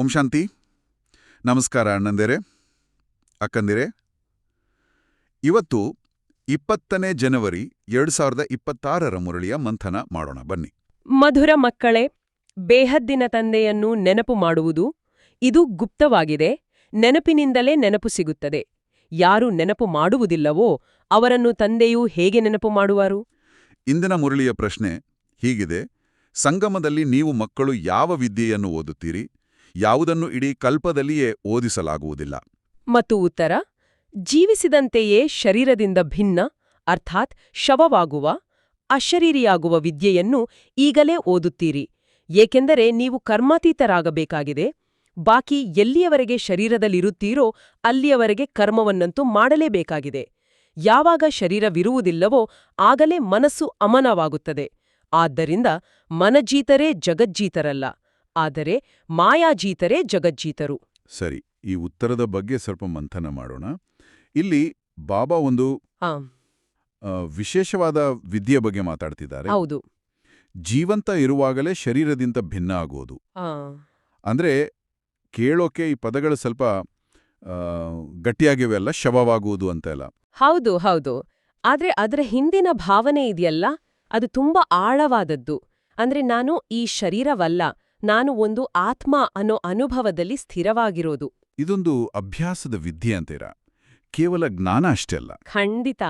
ಓಂ ಶಾಂತಿ. ನಮಸ್ಕಾರ ಅಣ್ಣಂದಿರೆ ಅಕ್ಕಂದಿರೆ. ಇವತ್ತು ಇಪ್ಪತ್ತನೇ ಜನವರಿ ಎರಡು ಸಾವಿರದ ಇಪ್ಪತ್ತಾರರ ಮುರಳಿಯ ಮಂಥನ ಮಾಡೋಣ ಬನ್ನಿ. ಮಧುರ ಮಕ್ಕಳೇ ಬೇಹದ್ದಿನ ತಂದೆಯನ್ನು ನೆನಪು ಮಾಡುವುದು ಇದು ಗುಪ್ತವಾಗಿದೆ ನೆನಪಿನಿಂದಲೇ ನೆನಪು ಸಿಗುತ್ತದೆ. ಯಾರು ನೆನಪು ಮಾಡುವುದಿಲ್ಲವೋ ಅವರನ್ನು ತಂದೆಯು ಹೇಗೆ ನೆನಪು ಮಾಡುವರು? ಇಂದಿನ ಮುರಳಿಯ ಪ್ರಶ್ನೆ ಹೀಗಿದೆ ಸಂಗಮದಲ್ಲಿ ನೀವು ಮಕ್ಕಳು ಯಾವ ವಿದ್ಯೆಯನ್ನು ಓದುತ್ತೀರಿ? ಯಾವುದನ್ನು ಇಡೀ ಕಲ್ಪದಲ್ಲಿಯೇ ಓದಿಸಲಾಗುವುದಿಲ್ಲ. ಮತ್ತು ಉತ್ತರ, ಜೀವಿಸಿದಂತೆಯೇ ಶರೀರದಿಂದ ಭಿನ್ನ, ಅರ್ಥಾತ್ ಶವವಾಗುವ, ಅಶರೀರಿಯಾಗುವ ವಿದ್ಯೆಯನ್ನು ಈಗಲೇ ಓದುತ್ತೀರಿ. ಏಕೆಂದರೆ ನೀವು ಕರ್ಮಾತೀತರಾಗಬೇಕಾಗಿದೆ. ಬಾಕಿ ಎಲ್ಲಿಯವರೆಗೆ ಶರೀರದಲ್ಲಿರುತ್ತೀರೋ ಅಲ್ಲಿಯವರೆಗೆ ಕರ್ಮವನ್ನಂತೂ ಮಾಡಲೇಬೇಕಾಗಿದೆ. ಯಾವಾಗ ಶರೀರವಿರುವುದಿಲ್ಲವೋ ಆಗಲೇ ಮನಸ್ಸು ಅಮನವಾಗುತ್ತದೆ. ಆದ್ದರಿಂದ ಮನಜೀತರೇ ಜಗಜ್ಜೀತರಲ್ಲ. ಆದರೆ ಮಾಯಾಜೀತರೇ ಜಗಜ್ಜೀತರು. ಸರಿ ಈ ಉತ್ತರದ ಬಗ್ಗೆ ಸ್ವಲ್ಪ ಮಂಥನ ಮಾಡೋಣ. ಇಲ್ಲಿ ಬಾಬಾ ಒಂದು ಆ, ಆ, ವಿಶೇಷವಾದ ವಿದ್ಯೆ ಬಗ್ಗೆ ಮಾತಾಡ್ತಿದ್ದಾರೆ. ಹೌದು. ಜೀವಂತ ಇರುವಾಗಲೇ ಶರೀರದಿಂದ ಭಿನ್ನ ಆಗೋದು. ಆ, ಅಂದ್ರೆ ಕೇಳೋಕೆ ಈ ಪದಗಳು ಸ್ವಲ್ಪ ಆ, ಗಟ್ಟಿಯಾಗಿವೆ ಅಲ್ಲ ಶವವಾಗುವುದು ಅಂತ ಎಲ್ಲ. ಹೌದು ಹೌದು. ಆದ್ರೆ ಅದರ ಹಿಂದಿನ ಭಾವನೆ ಇದೆಯಲ್ಲ? ಅದು ತುಂಬಾ ಆಳವಾದದ್ದು. ಅಂದ್ರೆ ನಾನು ಈ ಶರೀರವಲ್ಲ ನಾನು ಒಂದು ಆತ್ಮ ಅನ್ನೋ ಅನುಭವದಲ್ಲಿ ಸ್ಥಿರವಾಗಿರೋದು. ಇದೊಂದು ಅಭ್ಯಾಸದ ವಿದ್ಯೆ ಅಂತೀರಾ? ಕೇವಲ ಜ್ಞಾನ ಅಷ್ಟೇ ಅಲ್ಲ. ಖಂಡಿತ.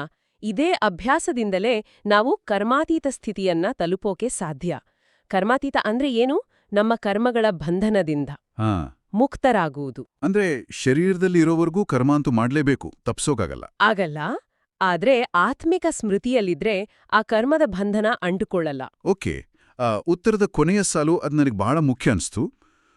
ಇದೇ ಅಭ್ಯಾಸದಿಂದಲೇ ನಾವು ಕರ್ಮಾತೀತ ಸ್ಥಿತಿಯನ್ನ ತಲುಪೋಕೆ ಸಾಧ್ಯ. ಕರ್ಮಾತೀತ ಅಂದ್ರೆ ಏನು? ನಮ್ಮ ಕರ್ಮಗಳ ಬಂಧನದಿಂದ. ಮುಕ್ತರಾಗುವುದು. ಅಂದ್ರೆ ಶರೀರದಲ್ಲಿ ಇರೋವರೆಗೂ ಕರ್ಮ ಅಂತೂ ಮಾಡ್ಲೇಬೇಕು ತಪ್ಸೋಕಾಗಲ್ಲ. ಆಗಲ್ಲ. ಆದ್ರೆ ಆತ್ಮಿಕ ಸ್ಮೃತಿಯಲ್ಲಿದ್ರೆ ಆ ಕರ್ಮದ ಬಂಧನ ಅಂಟುಕೊಳ್ಳಲ್ಲ. ಓಕೆ. ಉತ್ತರದ ಕೊನೆಯ ಸಾಲು ಅದು ನನಗೆ ಬಹಳ ಮುಖ್ಯ ಅನಿಸ್ತು.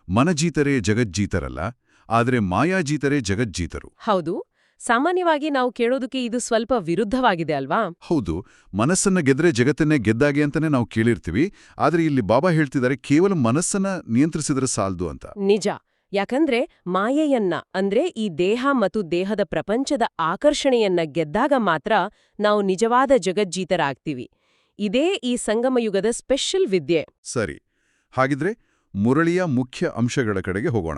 ಮನಜೀತರೇ ಜಗಜ್ಜೀತರಲ್ಲ ಆದರೆ ಮಾಯಾಜೀತರೇ ಜಗಜ್ಜೀತರು. ಹೌದು ಸಾಮಾನ್ಯವಾಗಿ ನಾವು ಕೇಳೋದಕ್ಕೆ ಇದು ಸ್ವಲ್ಪ ವಿರುದ್ಧವಾಗಿದೆ ಅಲ್ವಾ? ಹೌದು ಮನಸ್ಸನ್ನ ಗೆದ್ರೆ ಜಗತ್ತನ್ನೇ ಗೆದ್ದಾಗೆ ಅಂತಾನೆ ನಾವು ಕೇಳಿರ್ತೀವಿ ಆದರೆ ಇಲ್ಲಿ ಬಾಬಾ ಹೇಳ್ತಿದ್ದಾರೆ ಕೇವಲ ಮನಸ್ಸನ್ನ ನಿಯಂತ್ರಿಸಿದ್ರೆ ಸಾಲದು ಅಂತ. ನಿಜ ಯಾಕಂದ್ರೆ ಮಾಯೆಯನ್ನ ಅಂದ್ರೆ ಈ ದೇಹ ಮತ್ತು ದೇಹದ ಪ್ರಪಂಚದ ಆಕರ್ಷಣೆಯನ್ನ ಗೆದ್ದಾಗ ಮಾತ್ರ ನಾವು ನಿಜವಾದ ಜಗಜ್ಜೀತರಾಗ್ತೀವಿ. ಇದೇ ಈ ಸಂಗಮಯುಗದ ಸ್ಪೆಷಲ್ ವಿದ್ಯೆ. ಸರಿ. ಹಾಗಿದ್ರೆ ಮುರಳಿಯ ಮುಖ್ಯ ಅಂಶಗಳ ಕಡೆಗೆ ಹೋಗೋಣ.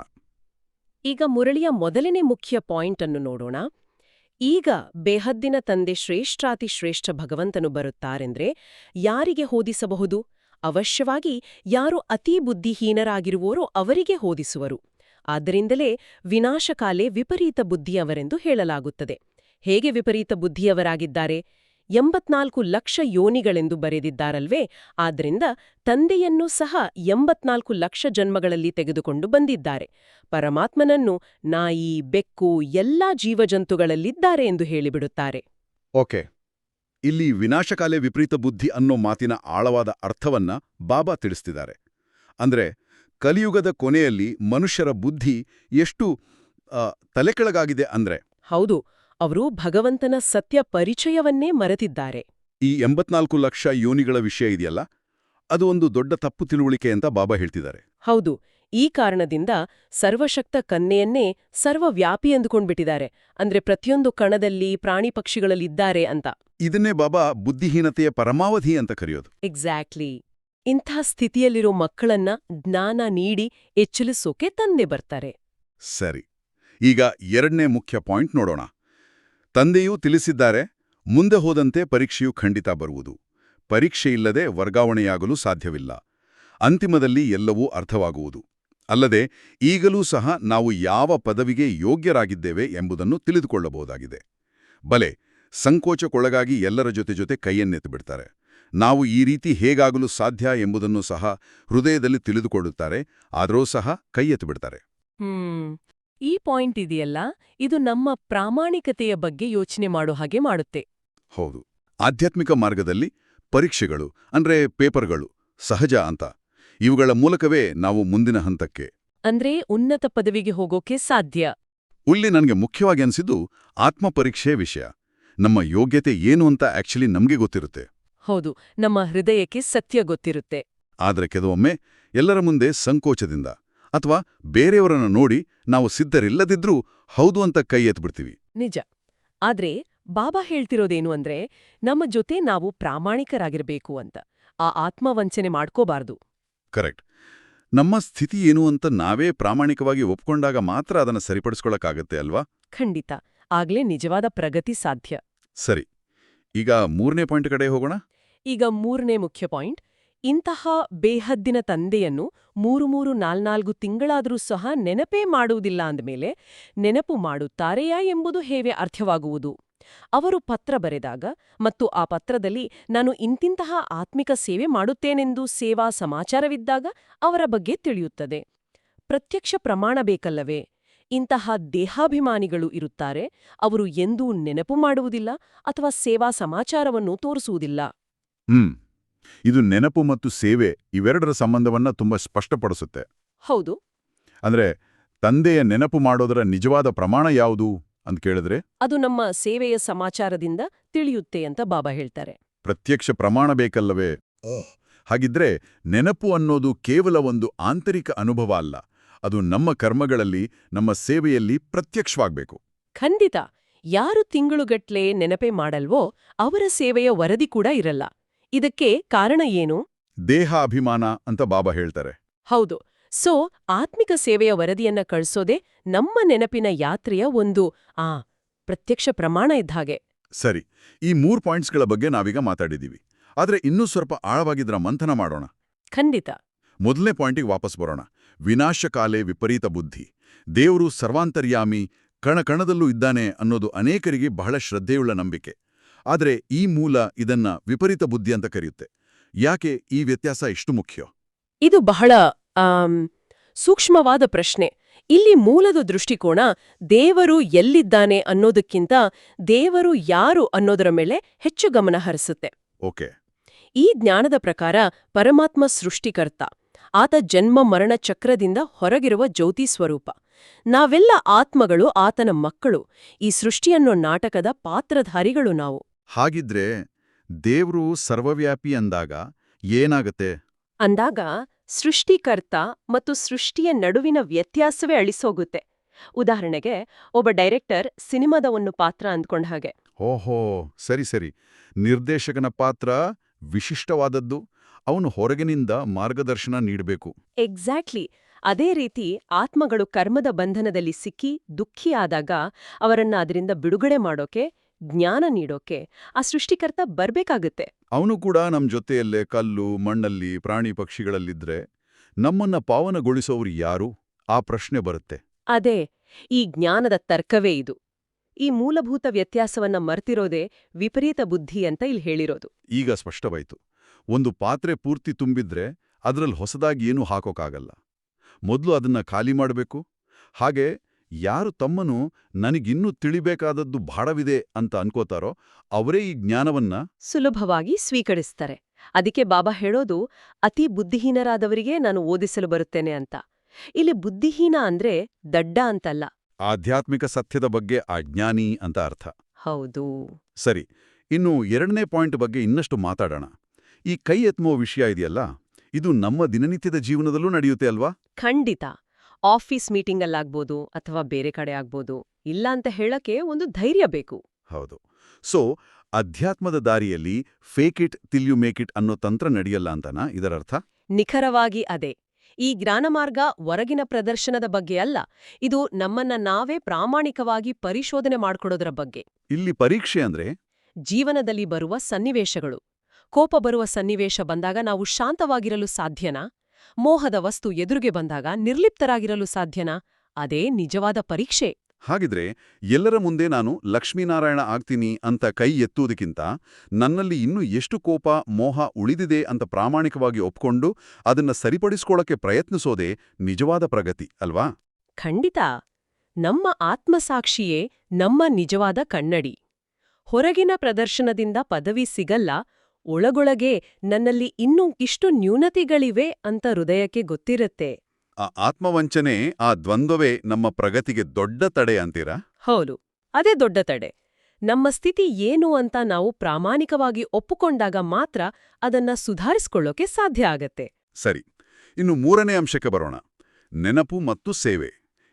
ಈಗ ಮುರಳಿಯ ಮೊದಲನೇ ಮುಖ್ಯ ಪಾಯಿಂಟ್ ಅನ್ನು ನೋಡೋಣ. ಈಗ ಬೇಹದ್ದಿನ ತಂದೆ ಶ್ರೇಷ್ಠಾತಿ ಶ್ರೇಷ್ಠ ಭಗವಂತನು ಬರುತ್ತಾರೆಂದ್ರೆ ಯಾರಿಗೆ ಹೋದಿಸಬಹುದು? ಅವಶ್ಯವಾಗಿ ಯಾರು ಅತೀ ಬುದ್ಧಿಹೀನರಾಗಿರುವರೋ ಅವರಿಗೆ ಹೋದಿಸುವರು. ಆದ್ದರಿಂದಲೇ ವಿನಾಶಕಾಲೆ ವಿಪರೀತ ಬುದ್ಧಿಯವರೆಂದು ಹೇಳಲಾಗುತ್ತದೆ. ಹೇಗೆ ವಿಪರೀತ ಬುದ್ಧಿಯವರಾಗಿದ್ದಾರೆ? ಎಂಬತ್ನಾಲ್ಕು ಲಕ್ಷ ಯೋನಿಗಳೆಂದು ಬರೆದಿದ್ದಾರಲ್ವೇ? ಆದ್ರಿಂದ ತಂದೆಯನ್ನು ಸಹ ಎಂಬತ್ನಾಲ್ಕು ಲಕ್ಷ ಜನ್ಮಗಳಲ್ಲಿ ತೆಗೆದುಕೊಂಡು ಬಂದಿದ್ದಾರೆ. ಪರಮಾತ್ಮನನ್ನು ನಾಯಿ ಬೆಕ್ಕು ಎಲ್ಲಾ ಜೀವಜಂತುಗಳಲ್ಲಿದ್ದಾರೆ ಎಂದು ಹೇಳಿಬಿಡುತ್ತಾರೆ. ಓಕೆ. ಇಲ್ಲಿ ವಿನಾಶಕಾಲೆ ವಿಪರೀತ ಬುದ್ಧಿ ಅನ್ನೋ ಮಾತಿನ ಆಳವಾದ ಅರ್ಥವನ್ನ ಬಾಬಾ ತಿಳಿಸ್ತಿದ್ದಾರೆ. ಅಂದ್ರೆ ಕಲಿಯುಗದ ಕೊನೆಯಲ್ಲಿ ಮನುಷ್ಯರ ಬುದ್ಧಿ ಎಷ್ಟು ತಲೆಕೆಳಗಾಗಿದೆ ಅಂದ್ರೆ. ಹೌದು. ಅವರು ಭಗವಂತನ ಸತ್ಯ ಪರಿಚಯವನ್ನೇ ಮರೆತಿದ್ದಾರೆ. ಈ ಎಂಬತ್ನಾಲ್ಕು ಲಕ್ಷ ಯೋನಿಗಳ ವಿಷಯ ಇದೆಯಲ್ಲ? ಅದು ಒಂದು ದೊಡ್ಡ ತಪ್ಪು ತಿಳುವಳಿಕೆ ಅಂತ ಬಾಬಾ ಹೇಳ್ತಿದ್ದಾರೆ. ಹೌದು ಈ ಕಾರಣದಿಂದ ಸರ್ವಶಕ್ತ ಕನ್ನೆಯನ್ನೇ ಸರ್ವವ್ಯಾಪಿ ಎಂದುಕೊಂಡ್ಬಿಟ್ಟಿದ್ದಾರೆ. ಅಂದ್ರೆ ಪ್ರತಿಯೊಂದು ಕಣದಲ್ಲಿ ಪ್ರಾಣಿ ಪಕ್ಷಿಗಳಲ್ಲಿದ್ದಾರೆ ಅಂತ. ಇದನ್ನೇ ಬಾಬಾ ಬುದ್ಧಿಹೀನತೆಯ ಪರಮಾವಧಿ ಅಂತ ಕರೆಯೋದು. ಎಕ್ಸಾಕ್ಟ್ಲಿ ಇಂಥ ಸ್ಥಿತಿಯಲ್ಲಿರೋ ಮಕ್ಕಳನ್ನ ಜ್ಞಾನ ನೀಡಿ ಎಚ್ಚಲಿಸೋಕೆ ತಂದೆ ಬರ್ತಾರೆ. ಸರಿ ಈಗ ಎರಡನೇ ಮುಖ್ಯ ಪಾಯಿಂಟ್ ನೋಡೋಣ. ತಂದೆಯೂ ತಿಳಿಸಿದ್ದಾರೆ, ಮುಂದೆ ಹೋದಂತೆ ಪರೀಕ್ಷೆಯು ಖಂಡಿತ ಬರುವುದು. ಪರೀಕ್ಷೆಯಿಲ್ಲದೆ ವರ್ಗಾವಣೆಯಾಗಲು ಸಾಧ್ಯವಿಲ್ಲ. ಅಂತಿಮದಲ್ಲಿ ಎಲ್ಲವೂ ಅರ್ಥವಾಗುವುದು. ಅಲ್ಲದೆ, ಈಗಲೂ ಸಹ ನಾವು ಯಾವ ಪದವಿಗೆ ಯೋಗ್ಯರಾಗಿದ್ದೇವೆ ಎಂಬುದನ್ನು ತಿಳಿದುಕೊಳ್ಳಬಹುದಾಗಿದೆ. ಬಲೆ, ಸಂಕೋಚಕ್ಕೊಳಗಾಗಿ ಎಲ್ಲರ ಜೊತೆ ಜೊತೆ ಕೈಯನ್ನೆತ್ತಿಬಿಡ್ತಾರೆ ನಾವು ಈ ರೀತಿ ಹೇಗಾಗಲು ಸಾಧ್ಯ ಎಂಬುದನ್ನು ಸಹ ಹೃದಯದಲ್ಲಿ ತಿಳಿದುಕೊಳ್ಳುತ್ತಾರೆ, ಆದರೂ ಸಹ ಕೈ ಹ್ಮ್. ಈ ಪಾಯಿಂಟ್ ಇದೆಯಲ್ಲ ಇದು ನಮ್ಮ ಪ್ರಾಮಾಣಿಕತೆಯ ಬಗ್ಗೆ ಯೋಚನೆ ಮಾಡೋ ಹಾಗೆ ಮಾಡುತ್ತೆ. ಹೌದು. ಆಧ್ಯಾತ್ಮಿಕ ಮಾರ್ಗದಲ್ಲಿ ಪರೀಕ್ಷೆಗಳು ಅಂದ್ರೆ ಪೇಪರ್ಗಳು ಸಹಜ ಅಂತ. ಇವುಗಳ ಮೂಲಕವೇ ನಾವು ಮುಂದಿನ ಹಂತಕ್ಕೆ. ಅಂದ್ರೆ ಉನ್ನತ ಪದವಿಗೆ ಹೋಗೋಕೆ ಸಾಧ್ಯ. ಉಲ್ಲಿ ನನಗೆ ಮುಖ್ಯವಾಗಿ ಅನಿಸಿದ್ದು ಆತ್ಮ ಪರೀಕ್ಷೆ ವಿಷಯ. ನಮ್ಮ ಯೋಗ್ಯತೆ ಏನು ಅಂತ ಆಕ್ಚುಲಿ ನಮಗೆ ಗೊತ್ತಿರುತ್ತೆ. ಹೌದು ನಮ್ಮ ಹೃದಯಕ್ಕೆ ಸತ್ಯ ಗೊತ್ತಿರುತ್ತೆ. ಆದರೆ ಕೆಲವೊಮ್ಮೆ ಎಲ್ಲರ ಮುಂದೆ ಸಂಕೋಚದಿಂದ ಅಥವಾ ಬೇರೆಯವರನ್ನು ನೋಡಿ ನಾವು ಸಿದ್ಧರಿಲ್ಲದಿದ್ರೂ ಹೌದು ಅಂತ ಕೈ ಎತ್ಬಿಡ್ತೀವಿ. ನಿಜ. ಆದ್ರೆ ಬಾಬಾ ಹೇಳ್ತಿರೋದೇನು ಅಂದ್ರೆ ನಮ್ಮ ಜೊತೆ ನಾವು ಪ್ರಾಮಾಣಿಕರಾಗಿರಬೇಕು ಅಂತ. ಆ ಆತ್ಮವಂಚನೆ ಮಾಡ್ಕೋಬಾರ್ದು. ಕರೆಕ್ಟ್. ನಮ್ಮ ಸ್ಥಿತಿ ಏನು ಅಂತ ನಾವೇ ಪ್ರಾಮಾಣಿಕವಾಗಿ ಒಪ್ಕೊಂಡಾಗ ಮಾತ್ರ ಅದನ್ನು ಸರಿಪಡಿಸ್ಕೊಳ್ಳೋಕ್ಕಾಗತ್ತೆ ಅಲ್ವಾ? ಖಂಡಿತ. ಆಗ್ಲೇ ನಿಜವಾದ ಪ್ರಗತಿ ಸಾಧ್ಯ. ಸರಿ. ಈಗ ಮೂರನೇ ಪಾಯಿಂಟ್ ಕಡೆ ಹೋಗೋಣ? ಈಗ ಮೂರನೇ ಮುಖ್ಯ ಪಾಯಿಂಟ್. ಇಂತಹ ಬೇಹದ್ದಿನ ತಂದೆಯನ್ನು ಮೂರು ಮೂರು ನಾಲ್ನಾಲ್ಕು ತಿಂಗಳಾದರೂ ಸಹ ನೆನಪೇ ಮಾಡುವುದಿಲ್ಲ ಅಂದಮೇಲೆ ನೆನಪು ಮಾಡುತ್ತಾರೆಯಾ ಎಂಬುದು ಹೇಗೆ ಅರ್ಥವಾಗುವುದು ಅವರು ಪತ್ರ ಬರೆದಾಗ ಮತ್ತು ಆ ಪತ್ರದಲ್ಲಿ ನಾನು ಇಂತಿಂತಹ ಆತ್ಮಿಕ ಸೇವೆ ಮಾಡುತ್ತೇನೆಂದು ಸೇವಾ ಸಮಾಚಾರವಿದ್ದಾಗ ಅವರ ಬಗ್ಗೆ ತಿಳಿಯುತ್ತದೆ. ಪ್ರತ್ಯಕ್ಷ ಪ್ರಮಾಣ ಬೇಕಲ್ಲವೇ? ಇಂತಹ ದೇಹಾಭಿಮಾನಿಗಳು ಇರುತ್ತಾರೆ, ಅವರು ಎಂದೂ ನೆನಪು ಮಾಡುವುದಿಲ್ಲ ಅಥವಾ ಸೇವಾ ಸಮಾಚಾರವನ್ನು ತೋರಿಸುವುದಿಲ್ಲ. ಇದು ನೆನಪು ಮತ್ತು ಸೇವೆ ಇವೆರಡರ ಸಂಬಂಧವನ್ನ ತುಂಬಾ ಸ್ಪಷ್ಟಪಡಿಸುತ್ತೆ. ಹೌದು. ಅಂದ್ರೆ ತಂದೆಯ ನೆನಪು ಮಾಡೋದರ ನಿಜವಾದ ಪ್ರಮಾಣ ಯಾವುದು ಅಂತ ಕೇಳಿದ್ರೆ? ಅದು ನಮ್ಮ ಸೇವೆಯ ಸಮಾಚಾರದಿಂದ ತಿಳಿಯುತ್ತೆ ಅಂತ ಬಾಬಾ ಹೇಳ್ತಾರೆ. ಪ್ರತ್ಯಕ್ಷ ಪ್ರಮಾಣ ಬೇಕಲ್ಲವೇ? ಹಾಗಿದ್ರೆ ನೆನಪು ಅನ್ನೋದು ಕೇವಲ ಒಂದು ಆಂತರಿಕ ಅನುಭವ ಅಲ್ಲ ಅದು ನಮ್ಮ ಕರ್ಮಗಳಲ್ಲಿ ನಮ್ಮ ಸೇವೆಯಲ್ಲಿ ಪ್ರತ್ಯಕ್ಷವಾಗಬೇಕು. ಖಂಡಿತ. ಯಾರು ತಿಂಗಳುಗಟ್ಲೆ ನೆನಪೆ ಮಾಡಲ್ವೋ ಅವರ ಸೇವೆಯ ವರದಿ ಕೂಡ ಇರಲ್ಲ. ಇದಕ್ಕೆ ಕಾರಣ ಏನು? ದೇಹ ಅಭಿಮಾನ ಅಂತ ಬಾಬಾ ಹೇಳ್ತಾರೆ. ಹೌದು. ಸೊ ಆತ್ಮಿಕ ಸೇವೆಯ ವರದಿಯನ್ನ ಕಳಿಸೋದೆ ನಮ್ಮ ನೆನಪಿನ ಯಾತ್ರೆಯ ಒಂದು ಆ ಪ್ರತ್ಯಕ್ಷ ಪ್ರಮಾಣ ಇದ್ದಾಗೆ ಸರಿ ಈ ಮೂರ್ ಪಾಯಿಂಟ್ಸ್ಗಳ ಬಗ್ಗೆ ನಾವೀಗ ಮಾತಾಡಿದೀವಿ ಆದ್ರೆ ಇನ್ನೂ ಸ್ವಲ್ಪ ಆಳವಾಗಿದ್ರ ಮಂಥನ ಮಾಡೋಣ. ಖಂಡಿತ. ಮೊದಲನೇ ಪಾಯಿಂಟಿಗೆ ವಾಪಸ್ ಬರೋಣ. ವಿನಾಶಕಾಲೆ ವಿಪರೀತ ಬುದ್ಧಿ. ದೇವರು ಸರ್ವಾಂತರ್ಯಾಮಿ ಕಣಕಣದಲ್ಲೂ ಇದ್ದಾನೆ ಅನ್ನೋದು ಅನೇಕರಿಗೆ ಬಹಳ ಶ್ರದ್ಧೆಯುಳ್ಳ ನಂಬಿಕೆ. ಆದರೆ ಈ ಮೂಲ ಇದನ್ನ ವಿಪರೀತ ಬುದ್ಧಿ ಅಂತ ಕರೆಯುತ್ತೆ. ಯಾಕೆ ಈ ವ್ಯತ್ಯಾಸ ಇಷ್ಟು ಮುಖ್ಯ? ಇದು ಬಹಳ ಸೂಕ್ಷ್ಮವಾದ ಪ್ರಶ್ನೆ. ಇಲ್ಲಿ ಮೂಲದ ದೃಷ್ಟಿಕೋನ ದೇವರು ಎಲ್ಲಿದ್ದಾನೆ ಅನ್ನೋದಕ್ಕಿಂತ ದೇವರು ಯಾರು ಅನ್ನೋದರ ಮೇಲೆ ಹೆಚ್ಚು ಗಮನ ಹರಿಸುತ್ತೆ. ಓಕೆ. ಈ ಜ್ಞಾನದ ಪ್ರಕಾರ ಪರಮಾತ್ಮ ಸೃಷ್ಟಿಕರ್ತ ಆತ ಜನ್ಮ ಮರಣ ಚಕ್ರದಿಂದ ಹೊರಗಿರುವ ಜ್ಯೋತಿ ಸ್ವರೂಪ. ನಾವೆಲ್ಲ ಆತ್ಮಗಳು ಆತನ ಮಕ್ಕಳು. ಈ ಸೃಷ್ಟಿಯನ್ನು ನಾಟಕದ ಪಾತ್ರಧಾರಿಗಳು ನಾವು. ಹಾಗಿದ್ರೆ ದೇವ್ರು ಸರ್ವವ್ಯಾಪಿ ಅಂದಾಗ ಏನಾಗತ್ತೆ? ಅಂದಾಗ ಸೃಷ್ಟಿಕರ್ತ ಮತ್ತು ಸೃಷ್ಟಿಯ ನಡುವಿನ ವ್ಯತ್ಯಾಸವೇ ಅಳಿಸೋಗುತ್ತೆ. ಉದಾಹರಣೆಗೆ ಒಬ್ಬ ಡೈರೆಕ್ಟರ್ ಸಿನಿಮಾದ ಒಂದು ಪಾತ್ರ ಅಂದ್ಕೊಂಡ ಹಾಗೆ. ಓಹೋ ಸರಿ ಸರಿ. ನಿರ್ದೇಶಕನ ಪಾತ್ರ ವಿಶಿಷ್ಟವಾದದ್ದು. ಅವನು ಹೊರಗಿನಿಂದ ಮಾರ್ಗದರ್ಶನ ನೀಡಬೇಕು. ಎಕ್ಸಾಕ್ಟ್ಲಿ. ಅದೇ ರೀತಿ ಆತ್ಮಗಳು ಕರ್ಮದ ಬಂಧನದಲ್ಲಿ ಸಿಕ್ಕಿ ದುಃಖಿಯಾದಾಗ ಅವರನ್ನ ಅದರಿಂದ ಬಿಡುಗಡೆ ಮಾಡೋಕೆ ಜ್ಞಾನ ನೀಡೋಕೆ ಆ ಸೃಷ್ಟಿಕರ್ತ ಬರಬೇಕಾಗುತ್ತೆ. ಅವನು ಕೂಡ ನಮ್ಮ ಜೊತೆಯಲ್ಲೇ ಕಲ್ಲು ಮಣ್ಣಲ್ಲಿ ಪ್ರಾಣಿ ಪಕ್ಷಿಗಳಲ್ಲಿದ್ರೆ ನಮ್ಮನ್ನ ಪಾವನಗೊಳಿಸೋರು ಯಾರು? ಆ ಪ್ರಶ್ನೆ ಬರುತ್ತೆ. ಅದೇ ಈ ಜ್ಞಾನದ ತರ್ಕವೇ ಇದು. ಈ ಮೂಲಭೂತ ವ್ಯತ್ಯಾಸವನ್ನ ಮರ್ತಿರೋದೇ ವಿಪರೀತ ಬುದ್ಧಿ ಅಂತ ಇಲ್ಲಿ ಹೇಳಿರೋದು. ಈಗ ಸ್ಪಷ್ಟವಾಯ್ತು. ಒಂದು ಪಾತ್ರೆ ಪೂರ್ತಿ ತುಂಬಿದ್ರೆ ಅದರಲ್ಲಿ ಹೊಸದಾಗಿ ಏನೂ ಹಾಕೋಕ್ಕಾಗಲ್ಲ ಮೊದಲು ಅದನ್ನ ಖಾಲಿ ಮಾಡಬೇಕು. ಹಾಗೆ ಯಾರು ತಮ್ಮನು ನನಗಿನ್ನೂ ತಿಳಿಬೇಕಾದದ್ದು ಬಹಳವಿದೆ ಅಂತ ಅನ್ಕೋತಾರೋ ಅವರೇ ಈ ಜ್ಞಾನವನ್ನ ಸುಲಭವಾಗಿ ಸ್ವೀಕರಿಸ್ತಾರೆ. ಅದಕ್ಕೆ ಬಾಬಾ ಹೇಳೋದು ಅತಿ ಬುದ್ಧಿಹೀನರಾದವರಿಗೆ ನಾನು ಓದಿಸಲು ಬರುತ್ತೇನೆ ಅಂತ. ಇಲ್ಲಿ ಬುದ್ಧಿಹೀನ ಅಂದ್ರೆ ದಡ್ಡ ಅಂತಲ್ಲ. ಆಧ್ಯಾತ್ಮಿಕ ಸತ್ಯದ ಬಗ್ಗೆ ಅಜ್ಞಾನಿ ಅಂತ ಅರ್ಥ. ಹೌದು. ಸರಿ ಇನ್ನು ಎರಡನೇ ಪಾಯಿಂಟ್ ಬಗ್ಗೆ ಇನ್ನಷ್ಟು ಮಾತಾಡೋಣ. ಈ ಕೈ ಎತ್ಮೋ ವಿಷಯ ಇದೆಯಲ್ಲ ಇದು ನಮ್ಮ ದಿನನಿತ್ಯದ ಜೀವನದಲ್ಲೂ ನಡೆಯುತ್ತೆ ಅಲ್ವಾ? ಖಂಡಿತ. ಆಫೀಸ್ ಮೀಟಿಂಗಲ್ಲಾಗ್ಬೋದು ಅಥವಾ ಬೇರೆ ಕಡೆ ಆಗ್ಬೋದು ಇಲ್ಲ ಅಂತ ಹೇಳಕ್ಕೆ ಒಂದು ಧೈರ್ಯ ಬೇಕು. ಹೌದು. ಸೊ ಅಧ್ಯಾತ್ಮದ ದಾರಿಯಲ್ಲಿ fake it till you make it ಅನ್ನೋ ತಂತ್ರ ನಡೆಯಲ್ಲ ಅಂತನಾ ಇದರರ್ಥ? ನಿಖರವಾಗಿ ಅದೇ. ಈ ಜ್ಞಾನಮಾರ್ಗ ಹೊರಗಿನ ಪ್ರದರ್ಶನದ ಬಗ್ಗೆ ಅಲ್ಲ ಇದು ನಮ್ಮನ್ನ ನಾವೇ ಪ್ರಾಮಾಣಿಕವಾಗಿ ಪರಿಶೋಧನೆ ಮಾಡ್ಕೊಡೋದರ ಬಗ್ಗೆ. ಇಲ್ಲಿ ಪರೀಕ್ಷೆ ಅಂದ್ರೆ? ಜೀವನದಲ್ಲಿ ಬರುವ ಸನ್ನಿವೇಶಗಳು. ಕೋಪ ಬರುವ ಸನ್ನಿವೇಶ ಬಂದಾಗ ನಾವು ಶಾಂತವಾಗಿರಲು ಸಾಧ್ಯನಾ? ಮೋಹದ ವಸ್ತು ಎದುರಿಗೆ ಬಂದಾಗ ನಿರ್ಲಿಪ್ತರಾಗಿರಲು ಸಾಧ್ಯನಾ? ಅದೇ ನಿಜವಾದ ಪರೀಕ್ಷೆ. ಹಾಗಿದ್ರೆ ಎಲ್ಲರ ಮುಂದೆ ನಾನು ಲಕ್ಷ್ಮೀನಾರಾಯಣ ಆಗ್ತೀನಿ ಅಂತ ಕೈ ಎತ್ತುವುದಕ್ಕಿಂತ ನನ್ನಲ್ಲಿ ಇನ್ನೂ ಎಷ್ಟು ಕೋಪ ಮೋಹ ಉಳಿದಿದೆ ಅಂತ ಪ್ರಾಮಾಣಿಕವಾಗಿ ಒಪ್ಕೊಂಡು ಅದನ್ನ ಸರಿಪಡಿಸ್ಕೊಳ್ಳೋಕೆ ಪ್ರಯತ್ನಿಸೋದೇ ನಿಜವಾದ ಪ್ರಗತಿ ಅಲ್ವಾ? ಖಂಡಿತ. ನಮ್ಮ ಆತ್ಮಸಾಕ್ಷಿಯೇ ನಮ್ಮ ನಿಜವಾದ ಕನ್ನಡಿ. ಹೊರಗಿನ ಪ್ರದರ್ಶನದಿಂದ ಪದವಿ ಸಿಗಲ್ಲ ಒಳಗೊಳಗೆ ನನ್ನಲ್ಲಿ ಇನ್ನೂ ಇಷ್ಟು ನ್ಯೂನತೆಗಳಿವೆ ಅಂತ ಹೃದಯಕ್ಕೆ ಗೊತ್ತಿರುತ್ತೆ. ಆ ಆತ್ಮವಂಚನೆ ಆ ದ್ವಂದ್ವವೇ ನಮ್ಮ ಪ್ರಗತಿಗೆ ದೊಡ್ಡ ತಡೆ ಅಂತೀರಾ? ಹೌದು ಅದೇ ದೊಡ್ಡ ತಡೆ. ನಮ್ಮ ಸ್ಥಿತಿ ಏನು ಅಂತ ನಾವು ಪ್ರಾಮಾಣಿಕವಾಗಿ ಒಪ್ಪಿಕೊಂಡಾಗ ಮಾತ್ರ ಅದನ್ನ ಸುಧಾರಿಸ್ಕೊಳ್ಳೋಕೆ ಸಾಧ್ಯ ಆಗತ್ತೆ. ಸರಿ ಇನ್ನು ಮೂರನೇ ಅಂಶಕ್ಕೆ ಬರೋಣ. ನೆನಪು ಮತ್ತು ಸೇವೆ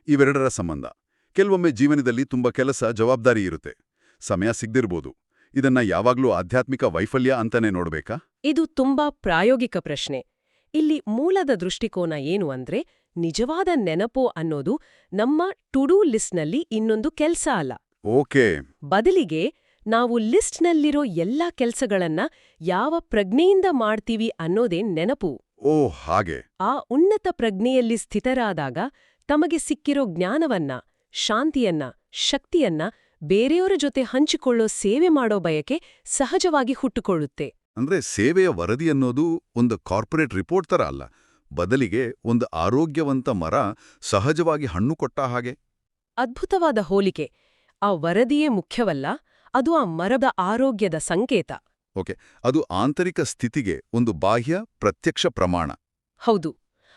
ಇವೆರಡರ ಸಂಬಂಧ. ಕೆಲವೊಮ್ಮೆ ಜೀವನದಲ್ಲಿ ತುಂಬ ಕೆಲಸ ಜವಾಬ್ದಾರಿ ಇರುತ್ತೆ. ಸಮಯ ಸಿಗ್ದಿರ್ಬೋದು. ಇದನ್ನ ಯಾವಾಗ್ಲೂ ಆಧ್ಯಾತ್ಮಿಕ ವೈಫಲ್ಯ ಅಂತಾನೆ ನೋಡ್ಬೇಕಾ? ಇದು ತುಂಬಾ ಪ್ರಾಯೋಗಿಕ ಪ್ರಶ್ನೆ. ಇಲ್ಲಿ ಮೂಲದ ದೃಷ್ಟಿಕೋನ ಏನು ಅಂದ್ರೆ ನಿಜವಾದ ನೆನಪು ಅನ್ನೋದು ನಮ್ಮ ಟುಡೂ ಲಿಸ್ಟ್ನಲ್ಲಿ ಇನ್ನೊಂದು ಕೆಲ್ಸ ಅಲ್ಲ. ಓಕೆ. ಬದಲಿಗೆ ನಾವು ಲಿಸ್ಟ್ನಲ್ಲಿರೋ ಎಲ್ಲಾ ಕೆಲ್ಸಗಳನ್ನ ಯಾವ ಪ್ರಜ್ಞೆಯಿಂದ ಮಾಡ್ತೀವಿ ಅನ್ನೋದೇ ನೆನಪು. ಓ ಹಾಗೆ. ಆ ಉನ್ನತ ಪ್ರಜ್ಞೆಯಲ್ಲಿ ಸ್ಥಿತರಾದಾಗ ತಮಗೆ ಸಿಕ್ಕಿರೋ ಜ್ಞಾನವನ್ನ ಶಾಂತಿಯನ್ನ ಶಕ್ತಿಯನ್ನ ಬೇರೆಯವರ ಜೊತೆ ಹಂಚಿಕೊಳ್ಳೋ ಸೇವೆ ಮಾಡೋ ಬಯಕೆ ಸಹಜವಾಗಿ ಹುಟ್ಟುಕೊಳ್ಳುತ್ತೆ. ಅಂದ್ರೆ ಸೇವೆಯ ವರದಿ ಅನ್ನೋದು ಒಂದು ಕಾರ್ಪೊರೇಟ್ ರಿಪೋರ್ಟ್ ತರ ಅಲ್ಲ. ಬದಲಿಗೆ ಒಂದು ಆರೋಗ್ಯವಂತ ಮರ ಸಹಜವಾಗಿ ಹಣ್ಣು ಕೊಟ್ಟ ಹಾಗೆ. ಅದ್ಭುತವಾದ ಹೋಲಿಕೆ. ಆ ವರದಿಯೇ ಮುಖ್ಯವಲ್ಲ ಅದು ಆ ಮರದ ಆರೋಗ್ಯದ ಸಂಕೇತ. ಓಕೆ ಅದು ಆಂತರಿಕ ಸ್ಥಿತಿಗೆ ಒಂದು ಬಾಹ್ಯ ಪ್ರತ್ಯಕ್ಷ ಪ್ರಮಾಣ. ಹೌದು.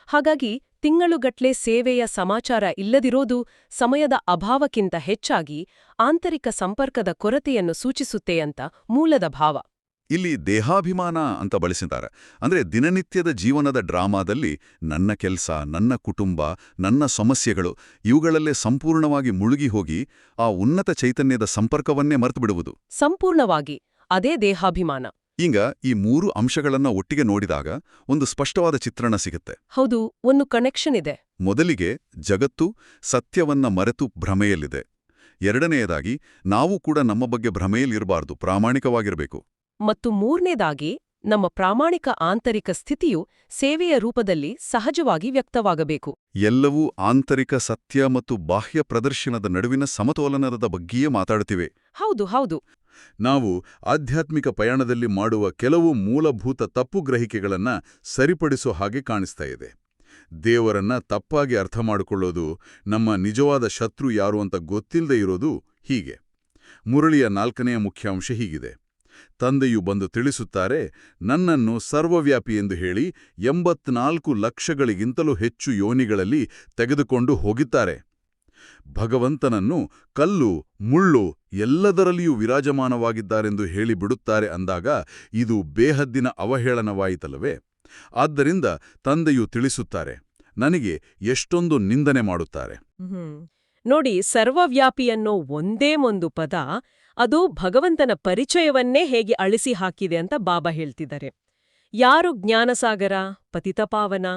ಹಾಗಾಗಿ ತಿಂಗಳುಗಟ್ಲೆ ಸೇವೆಯ ಸಮಾಚಾರ ಇಲ್ಲದಿರೋದು ಸಮಯದ ಅಭಾವಕ್ಕಿಂತ ಹೆಚ್ಚಾಗಿ ಆಂತರಿಕ ಸಂಪರ್ಕದ ಕೊರತೆಯನ್ನು ಸೂಚಿಸುತ್ತೆ ಅಂತ ಮೂಲದ ಭಾವ. ಇಲ್ಲಿ ದೇಹಾಭಿಮಾನ ಅಂತ ಬಳಸಿದ್ದಾರೆ. ಅಂದ್ರೆ ದಿನನಿತ್ಯದ ಜೀವನದ ಡ್ರಾಮಾದಲ್ಲಿ ನನ್ನ ಕೆಲಸ ನನ್ನ ಕುಟುಂಬ ನನ್ನ ಸಮಸ್ಯೆಗಳು ಇವುಗಳಲ್ಲೇ ಸಂಪೂರ್ಣವಾಗಿ ಮುಳುಗಿ ಹೋಗಿ ಆ ಉನ್ನತ ಚೈತನ್ಯದ ಸಂಪರ್ಕವನ್ನೇ ಮರೆತುಬಿಡುವುದು. ಸಂಪೂರ್ಣವಾಗಿ ಅದೇ ದೇಹಾಭಿಮಾನ. ಈಗ ಈ ಮೂರು ಅಂಶಗಳನ್ನ ಒಟ್ಟಿಗೆ ನೋಡಿದಾಗ ಒಂದು ಸ್ಪಷ್ಟವಾದ ಚಿತ್ರಣ ಸಿಗುತ್ತೆ. ಹೌದು ಒಂದು ಕನೆಕ್ಷನ್ ಇದೆ. ಮೊದಲಿಗೆ ಜಗತ್ತು ಸತ್ಯವನ್ನ ಮರೆತು ಭ್ರಮೆಯಲ್ಲಿದೆ. ಎರಡನೆಯದಾಗಿ ನಾವು ಕೂಡ ನಮ್ಮ ಬಗ್ಗೆ ಭ್ರಮೆಯಲ್ಲಿರಬಾರ್ದು ಪ್ರಾಮಾಣಿಕವಾಗಿರಬೇಕು. ಮತ್ತು ಮೂರನೇದಾಗಿ ನಮ್ಮ ಪ್ರಾಮಾಣಿಕ ಆಂತರಿಕ ಸ್ಥಿತಿಯು ಸೇವೆಯ ರೂಪದಲ್ಲಿ ಸಹಜವಾಗಿ ವ್ಯಕ್ತವಾಗಬೇಕು. ಎಲ್ಲವೂ ಆಂತರಿಕ ಸತ್ಯ ಮತ್ತು ಬಾಹ್ಯ ಪ್ರದರ್ಶನದ ನಡುವಿನ ಸಮತೋಲನದ ಬಗ್ಗೆಯೇ ಮಾತಾಡ್ತಿವೆ ಹೌದು ಹೌದು. ನಾವು ಆಧ್ಯಾತ್ಮಿಕ ಪಯಣದಲ್ಲಿ ಮಾಡುವ ಕೆಲವು ಮೂಲಭೂತ ತಪ್ಪು ಗ್ರಹಿಕೆಗಳನ್ನು ಸರಿಪಡಿಸೋ ಹಾಗೆ ಕಾಣಿಸ್ತಾ ಇದೆ. ದೇವರನ್ನ ತಪ್ಪಾಗಿ ಅರ್ಥ ಮಾಡಿಕೊಳ್ಳೋದು, ನಮ್ಮ ನಿಜವಾದ ಶತ್ರು ಯಾರು ಅಂತ ಗೊತ್ತಿಲ್ಲದೆ ಇರೋದು ಹೀಗೆ. ಮುರಳಿಯ ನಾಲ್ಕನೆಯ ಮುಖ್ಯಾಂಶ ಹೀಗಿದೆ. ತಂದೆಯು ಬಂದು ತಿಳಿಸುತ್ತಾರೆ, ನನ್ನನ್ನು ಸರ್ವವ್ಯಾಪಿ ಎಂದು ಹೇಳಿ ಎಂಬತ್ನಾಲ್ಕು ಲಕ್ಷಗಳಿಗಿಂತಲೂ ಹೆಚ್ಚು ಯೋನಿಗಳಲ್ಲಿ ತೆಗೆದುಕೊಂಡು ಹೋಗಿದ್ದಾರೆ. ಭಗವಂತನನ್ನು ಕಲ್ಲು, ಮುಳ್ಳು ಎಲ್ಲದರಲ್ಲಿಯೂ ವಿರಾಜಮಾನವಾಗಿದ್ದಾರೆಂದು ಹೇಳಿಬಿಡುತ್ತಾರೆ ಅಂದಾಗ ಇದು ಬೇಹದ್ದಿನ ಅವಹೇಳನವಾಯಿತಲ್ಲವೇ? ಆದ್ದರಿಂದ ತಂದೆಯು ತಿಳಿಸುತ್ತಾರೆ, ನನಗೆ ಎಷ್ಟೊಂದು ನಿಂದನೆ ಮಾಡುತ್ತಾರೆ. ನೋಡಿ, ಸರ್ವವ್ಯಾಪಿಯನ್ನೋ ಒಂದೇ ಒಂದು ಪದ, ಅದು ಭಗವಂತನ ಪರಿಚಯವನ್ನೇ ಹೇಗೆ ಅಳಿಸಿ ಹಾಕಿದೆ ಅಂತ ಬಾಬಾ ಹೇಳ್ತಿದ್ದಾರೆ. ಯಾರು ಜ್ಞಾನಸಾಗರ, ಪತಿತಪಾವನ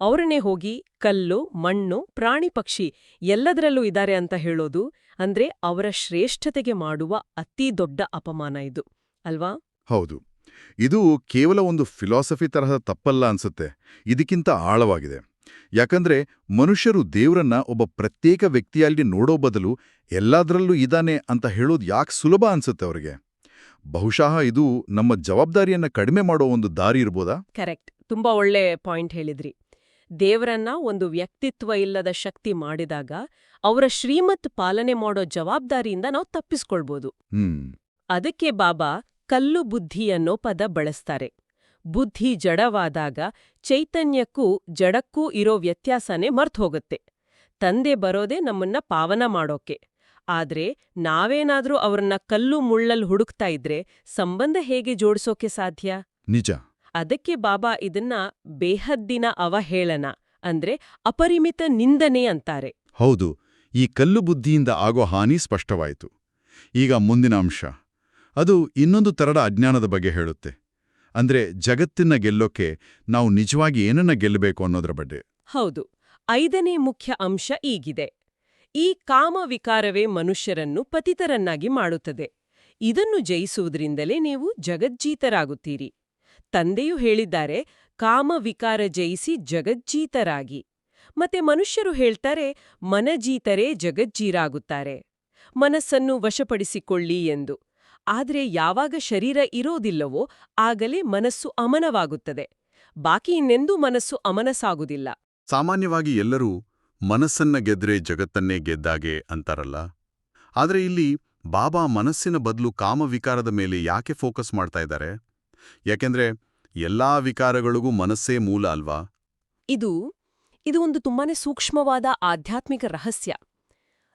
ಅವರನ್ನೇ ಹೋಗಿ ಕಲ್ಲು ಮಣ್ಣು ಪ್ರಾಣಿ ಪಕ್ಷಿ ಎಲ್ಲದರಲ್ಲೂ ಇದ್ದಾರೆ ಅಂತ ಹೇಳೋದು ಅಂದ್ರೆ ಅವರ ಶ್ರೇಷ್ಠತೆಗೆ ಮಾಡುವ ಅತಿ ದೊಡ್ಡ ಅಪಮಾನ ಇದು ಅಲ್ವಾ? ಹೌದು. ಇದು ಕೇವಲ ಒಂದು ಫಿಲಾಸಫಿ ತರಹದ ತಪ್ಪಲ್ಲ ಅನ್ಸುತ್ತೆ. ಇದಕ್ಕಿಂತ ಆಳವಾಗಿದೆ. ಯಾಕಂದ್ರೆ ಮನುಷ್ಯರು ದೇವರನ್ನ ಒಬ್ಬ ಪ್ರತ್ಯೇಕ ವ್ಯಕ್ತಿಯಲ್ಲಿ ನೋಡೋ ಬದಲು ಎಲ್ಲದರಲ್ಲೂ ಇದಾನೆ ಅಂತ ಹೇಳೋದು ಯಾಕೆ ಸುಲಭ ಅನ್ಸುತ್ತೆ ಅವರಿಗೆ? ಬಹುಶಃ ಇದು ನಮ್ಮ ಜವಾಬ್ದಾರಿಯನ್ನ ಕಡಿಮೆ ಮಾಡೋ ಒಂದು ದಾರಿ ಇರ್ಬೋದಾ? ಕರೆಕ್ಟ್. ತುಂಬಾ ಒಳ್ಳೆ ಪಾಯಿಂಟ್ ಹೇಳಿದ್ರಿ. ದೇವರನ್ನ ಒಂದು ವ್ಯಕ್ತಿತ್ವ ಇಲ್ಲದ ಶಕ್ತಿ ಮಾಡಿದಾಗ ಅವರ ಶ್ರೀಮತ್ ಪಾಲನೆ ಮಾಡೋ ಜವಾಬ್ದಾರಿಯಿಂದ ನಾವು ತಪ್ಪಿಸ್ಕೊಳ್ಬೋದು. ಅದಕ್ಕೆ ಬಾಬಾ ಕಲ್ಲು ಬುದ್ಧಿ ಅನ್ನೋ ಪದ ಬಳಸ್ತಾರೆ. ಬುದ್ಧಿ ಜಡವಾದಾಗ ಚೈತನ್ಯಕ್ಕೂ ಜಡಕ್ಕೂ ಇರೋ ವ್ಯತ್ಯಾಸನೇ ಮರ್ತೋಗುತ್ತೆ ತಂದೆ ಬರೋದೇ ನಮ್ಮನ್ನ ಪಾವನ ಮಾಡೋಕೆ. ಆದ್ರೆ ನಾವೇನಾದ್ರೂ ಅವ್ರನ್ನ ಕಲ್ಲು ಮುಳ್ಳಲ್ ಹುಡುಕ್ತಾ ಇದ್ರೆ ಸಂಬಂಧ ಹೇಗೆ ಜೋಡಿಸೋಕೆ ಸಾಧ್ಯ? ನಿಜ. ಅದಕ್ಕೆ ಬಾಬಾ ಇದನ್ನ ಬೇಹದ್ದಿನ ಅವಹೇಳನ ಅಂದ್ರೆ ಅಪರಿಮಿತ ನಿಂದನೆ ಅಂತಾರೆ. ಹೌದು ಈ ಕಲ್ಲು ಬುದ್ಧಿಯಿಂದ ಆಗೋ ಹಾನಿ ಸ್ಪಷ್ಟವಾಯಿತು. ಈಗ ಮುಂದಿನ ಅಂಶ. ಅದು ಇನ್ನೊಂದು ತರಡ ಅಜ್ಞಾನದ ಬಗ್ಗೆ ಹೇಳುತ್ತೆ. ಅಂದ್ರೆ ಜಗತ್ತಿನ ಗೆಲ್ಲೋಕೆ ನಾವು ನಿಜವಾಗಿ ಏನನ್ನ ಗೆಲ್ಲಬೇಕು ಅನ್ನೋದ್ರ ಬಗ್ಗೆ. ಹೌದು ಐದನೇ ಮುಖ್ಯ ಅಂಶ ಈಗಿದೆ. ಈ ಕಾಮ ವಿಕಾರವೇ ಮನುಷ್ಯರನ್ನು ಪತಿತರನ್ನಾಗಿ ಮಾಡುತ್ತದೆ. ಇದನ್ನು ಜಯಿಸುವುದರಿಂದಲೇ ನೀವು ಜಗಜ್ಜೀತರಾಗುತ್ತೀರಿ. ತಂದೆಯು ಹೇಳಿದ್ದಾರೆ, ಕಾಮ ವಿಕಾರ ಜಯಿಸಿ ಜಗಜ್ಜೀತರಾಗಿ. ಮತ್ತೆ ಮನುಷ್ಯರು ಹೇಳ್ತಾರೆ, ಮನಜೀತರೇ ಜಗಜ್ಜೀರಾಗುತ್ತಾರೆ. ಮನಸ್ಸನ್ನು ವಶಪಡಿಸಿಕೊಳ್ಳಿ ಎಂದು. ಆದರೆ ಯಾವಾಗ ಶರೀರ ಇರೋದಿಲ್ಲವೋ ಆಗಲೇ ಮನಸ್ಸು ಅಮನವಾಗುತ್ತದೆ. ಬಾಕಿ ಇನ್ನೆಂದೂ ಮನಸ್ಸು ಅಮನಸಾಗುವುದಿಲ್ಲ. ಸಾಮಾನ್ಯವಾಗಿ ಎಲ್ಲರೂ ಮನಸ್ಸನ್ನ ಗೆದ್ರೆ ಜಗತ್ತನ್ನೇ ಗೆದ್ದಾಗೆ ಅಂತಾರಲ್ಲ? ಆದರೆ ಇಲ್ಲಿ ಬಾಬಾ ಮನಸ್ಸಿನ ಬದಲು ಕಾಮವಿಕಾರದ ಮೇಲೆ ಯಾಕೆ ಫೋಕಸ್ ಮಾಡ್ತಾ ಇದ್ದಾರೆ? ಯಾಕೆಂದ್ರೆ ಎಲ್ಲಾ ವಿಕಾರಗಳಿಗೂ ಮನಸ್ಸೇ ಮೂಲ ಅಲ್ವಾ? ಇದು ಇದು ಒಂದು ತುಂಬಾನೇ ಸೂಕ್ಷ್ಮವಾದ ಆಧ್ಯಾತ್ಮಿಕ ರಹಸ್ಯ.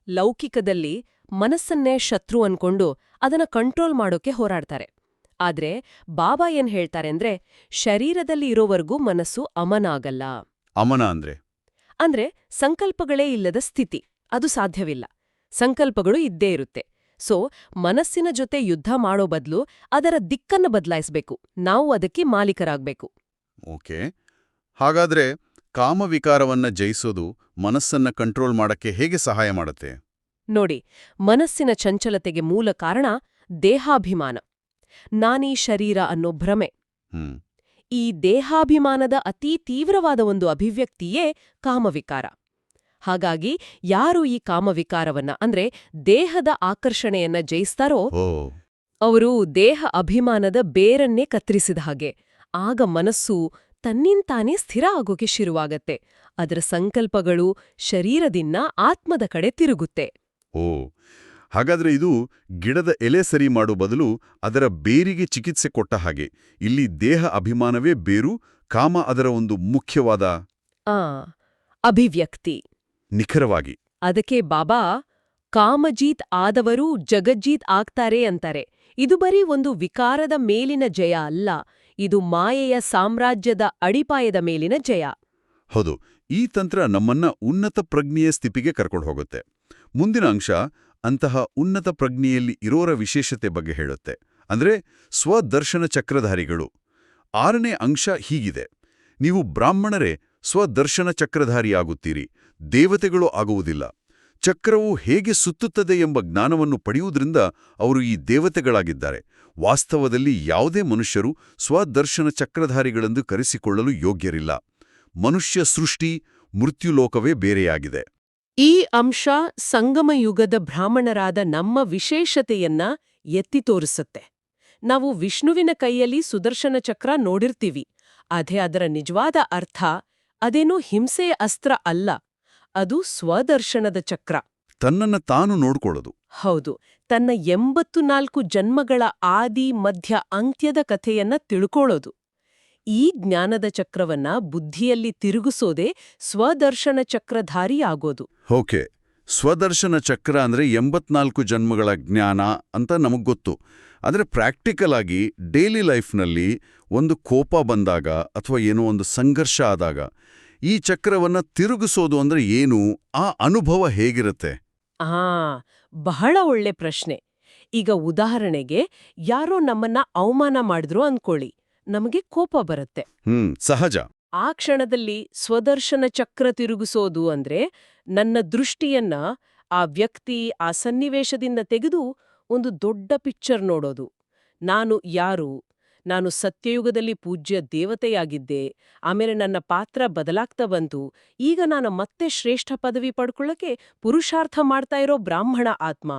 ಲೌಕಿಕದಲ್ಲಿ ಮನಸ್ಸನ್ನೇ ಶತ್ರು ಅನ್ಕೊಂಡು ಅದನ್ನ ಕಂಟ್ರೋಲ್ ಮಾಡೋಕೆ ಹೋರಾಡ್ತಾರೆ. ಆದ್ರೆ ಬಾಬಾ ಏನ್ ಹೇಳ್ತಾರೆ ಅಂದ್ರೆ ಶರೀರದಲ್ಲಿ ಇರೋವರೆಗೂ ಮನಸ್ಸು ಅಮನ ಆಗಲ್ಲ. ಅಮನ ಅಂದ್ರೆ? ಅಂದ್ರೆ ಸಂಕಲ್ಪಗಳೇ ಇಲ್ಲದ ಸ್ಥಿತಿ ಅದು ಸಾಧ್ಯವಿಲ್ಲ. ಸಂಕಲ್ಪಗಳು ಇದ್ದೇ ಇರುತ್ತೆ. ಸೊ ಮನಸ್ಸಿನ ಜೊತೆ ಯುದ್ಧ ಮಾಡೋ ಬದಲು ಅದರ ದಿಕ್ಕನ್ನ ಬದಲಾಯಿಸಬೇಕು. ನಾವು ಅದಕ್ಕೆ ಮಾಲೀಕರಾಗಬೇಕು. ಓಕೆ. ಹಾಗಾದ್ರೆ ಕಾಮವಿಕಾರವನ್ನ ಜಯಿಸೋದು ಮನಸ್ಸನ್ನ ಕಂಟ್ರೋಲ್ ಮಾಡಕ್ಕೆ ಹೇಗೆ ಸಹಾಯ ಮಾಡುತ್ತೆ? ನೋಡಿ ಮನಸ್ಸಿನ ಚಂಚಲತೆಗೆ ಮೂಲ ಕಾರಣ ದೇಹಾಭಿಮಾನ. ನಾನೀ ಶರೀರ ಅನ್ನೋ ಭ್ರಮೆ. ಈ ದೇಹಾಭಿಮಾನದ ಅತೀ ತೀವ್ರವಾದ ಒಂದು ಅಭಿವ್ಯಕ್ತಿಯೇ ಕಾಮವಿಕಾರ. ಹಾಗಾಗಿ ಯಾರು ಈ ಕಾಮವಿಕಾರವನ್ನ ಅಂದ್ರೆ ದೇಹದ ಆಕರ್ಷಣೆಯನ್ನ ಜಯಿಸ್ತಾರೋ ಅವರು ದೇಹ ಅಭಿಮಾನದ ಬೇರನ್ನೇ ಕತ್ತರಿಸಿದ ಹಾಗೆ. ಆಗ ಮನಸ್ಸು ತನ್ನಿಂತಾನೇ ಸ್ಥಿರ ಆಗೋಕೆ ಶುರುವಾಗತ್ತೆ. ಅದರ ಸಂಕಲ್ಪಗಳು ಶರೀರದಿಂದ ಆತ್ಮದ ಕಡೆ ತಿರುಗುತ್ತೆ. ಓ. ಹಾಗಾದ್ರೆ ಇದು ಗಿಡದ ಎಲೆ ಸರಿ ಮಾಡೋ ಬದಲು ಅದರ ಬೇರಿಗೆ ಚಿಕಿತ್ಸೆ ಕೊಟ್ಟ ಹಾಗೆ. ಇಲ್ಲಿ ದೇಹ ಅಭಿಮಾನವೇ ಬೇರು ಕಾಮ ಅದರ ಒಂದು ಮುಖ್ಯವಾದ ಆ ಅಭಿವ್ಯಕ್ತಿ. ನಿಖರವಾಗಿ. ಅದಕ್ಕೆ ಬಾಬಾ ಕಾಮಜೀತ್ ಆದವರು ಜಗಜ್ಜೀತ್ ಆಗ್ತಾರೆ ಅಂತಾರೆ. ಇದು ಬರೀ ಒಂದು ವಿಕಾರದ ಮೇಲಿನ ಜಯ ಅಲ್ಲ ಇದು ಮಾಯೆಯ ಸಾಮ್ರಾಜ್ಯದ ಅಡಿಪಾಯದ ಮೇಲಿನ ಜಯ. ಹೌದು ಈ ತಂತ್ರ ನಮ್ಮನ್ನ ಉನ್ನತ ಪ್ರಜ್ಞೆಯ ಸ್ಥಿತಿಗೆ ಕರ್ಕೊಂಡು ಹೋಗುತ್ತೆ. ಮುಂದಿನ ಅಂಶ ಅಂತಹ ಉನ್ನತ ಪ್ರಜ್ಞೆಯಲ್ಲಿ ಇರೋರ ವಿಶೇಷತೆ ಬಗ್ಗೆ ಹೇಳುತ್ತೆ. ಅಂದ್ರೆ ಸ್ವದರ್ಶನ ಚಕ್ರಧಾರಿಗಳು. ಆರನೇ ಅಂಶ ಹೀಗಿದೆ. ನೀವು ಬ್ರಾಹ್ಮಣರೇ ಸ್ವದರ್ಶನ ಚಕ್ರಧಾರಿಯಾಗುತ್ತೀರಿ. ದೇವತೆಗಳು ಆಗುವುದಿಲ್ಲ. ಚಕ್ರವು ಹೇಗೆ ಸುತ್ತುತ್ತದೆ ಎಂಬ ಜ್ಞಾನವನ್ನು ಪಡೆಯುವುದರಿಂದ ಅವರು ಈ ದೇವತೆಗಳಾಗಿದ್ದಾರೆ. ವಾಸ್ತವದಲ್ಲಿ ಯಾವುದೇ ಮನುಷ್ಯರು ಸ್ವದರ್ಶನ ಚಕ್ರಧಾರಿಗಳೆಂದು ಕರೆಸಿಕೊಳ್ಳಲು ಯೋಗ್ಯರಿಲ್ಲ. ಮನುಷ್ಯ ಸೃಷ್ಟಿ ಮೃತ್ಯುಲೋಕವೇ ಬೇರೆಯಾಗಿದೆ. ಈ ಅಂಶ ಸಂಗಮಯುಗದ ಬ್ರಾಹ್ಮಣರಾದ ನಮ್ಮ ವಿಶೇಷತೆಯನ್ನ ಎತ್ತಿ ತೋರಿಸುತ್ತೆ. ನಾವು ವಿಷ್ಣುವಿನ ಕೈಯಲ್ಲಿ ಸುದರ್ಶನ ಚಕ್ರ ನೋಡಿರ್ತೀವಿ. ಅದೇ ಅದರ ನಿಜವಾದ ಅರ್ಥ, ಅದೇನೂ ಹಿಂಸೆಯ ಅಸ್ತ್ರ ಅಲ್ಲ. ಅದು ಸ್ವದರ್ಶನದ ಚಕ್ರ. ತನ್ನನ್ನ ತಾನು ನೋಡ್ಕೊಳ್ಳೋದು. ಹೌದು. ತನ್ನ ಎಂಬತ್ತು ನಾಲ್ಕು ಜನ್ಮಗಳ ಆದಿ ಮಧ್ಯ ಅಂತ್ಯದ ಕಥೆಯನ್ನ ತಿಳ್ಕೊಳ್ಳೋದು. ಈ ಜ್ಞಾನದ ಚಕ್ರವನ್ನ ಬುದ್ಧಿಯಲ್ಲಿ ತಿರುಗಿಸೋದೇ ಸ್ವದರ್ಶನ ಚಕ್ರಧಾರಿ ಆಗೋದು. ಓಕೆ. ಸ್ವದರ್ಶನ ಚಕ್ರ ಅಂದ್ರೆ ಎಂಬತ್ನಾಲ್ಕು ಜನ್ಮಗಳ ಜ್ಞಾನ ಅಂತ ನಮಗ್ ಗೊತ್ತು. ಆದರೆ ಪ್ರಾಕ್ಟಿಕಲ್ ಆಗಿ ಡೈಲಿ ಲೈಫ್ನಲ್ಲಿ ಒಂದು ಕೋಪ ಬಂದಾಗ ಅಥವಾ ಏನೋ ಒಂದು ಸಂಘರ್ಷ ಆದಾಗ ಈ ಚಕ್ರವನ್ನ ತಿರುಗಿಸೋದು ಅಂದ್ರೆ ಏನು? ಆ ಅನುಭವ ಹೇಗಿರುತ್ತೆ? ಆ ಬಹಳ ಒಳ್ಳೆ ಪ್ರಶ್ನೆ. ಈಗ ಉದಾಹರಣೆಗೆ ಯಾರೋ ನಮ್ಮನ್ನ ಅವಮಾನ ಮಾಡಿದ್ರು ಅನ್ಕೊಳ್ಳಿ. ನಮಗೆ ಕೋಪ ಬರುತ್ತೆ. ಹ್ಮ್ ಸಹಜ. ಆ ಕ್ಷಣದಲ್ಲಿ ಸ್ವದರ್ಶನ ಚಕ್ರ ತಿರುಗಿಸೋದು ಅಂದ್ರೆ ನನ್ನ ದೃಷ್ಟಿಯನ್ನ ಆ ವ್ಯಕ್ತಿ ಆ ಸನ್ನಿವೇಶದಿಂದ ತೆಗೆದು ಒಂದು ದೊಡ್ಡ ಪಿಕ್ಚರ್ ನೋಡೋದು. ನಾನು ಯಾರು? ನಾನು ಸತ್ಯಯುಗದಲ್ಲಿ ಪೂಜ್ಯ ದೇವತೆಯಾಗಿದ್ದೆ, ಆಮೇಲೆ ನನ್ನ ಪಾತ್ರ ಬದಲಾಗ್ತಾ ಬಂತು. ಈಗ ನಾನು ಮತ್ತೆ ಶ್ರೇಷ್ಠ ಪದವಿ ಪಡ್ಕೊಳ್ಳೋಕೆ ಪುರುಷಾರ್ಥ ಮಾಡ್ತಾ ಇರೋ ಬ್ರಾಹ್ಮಣ ಆತ್ಮ.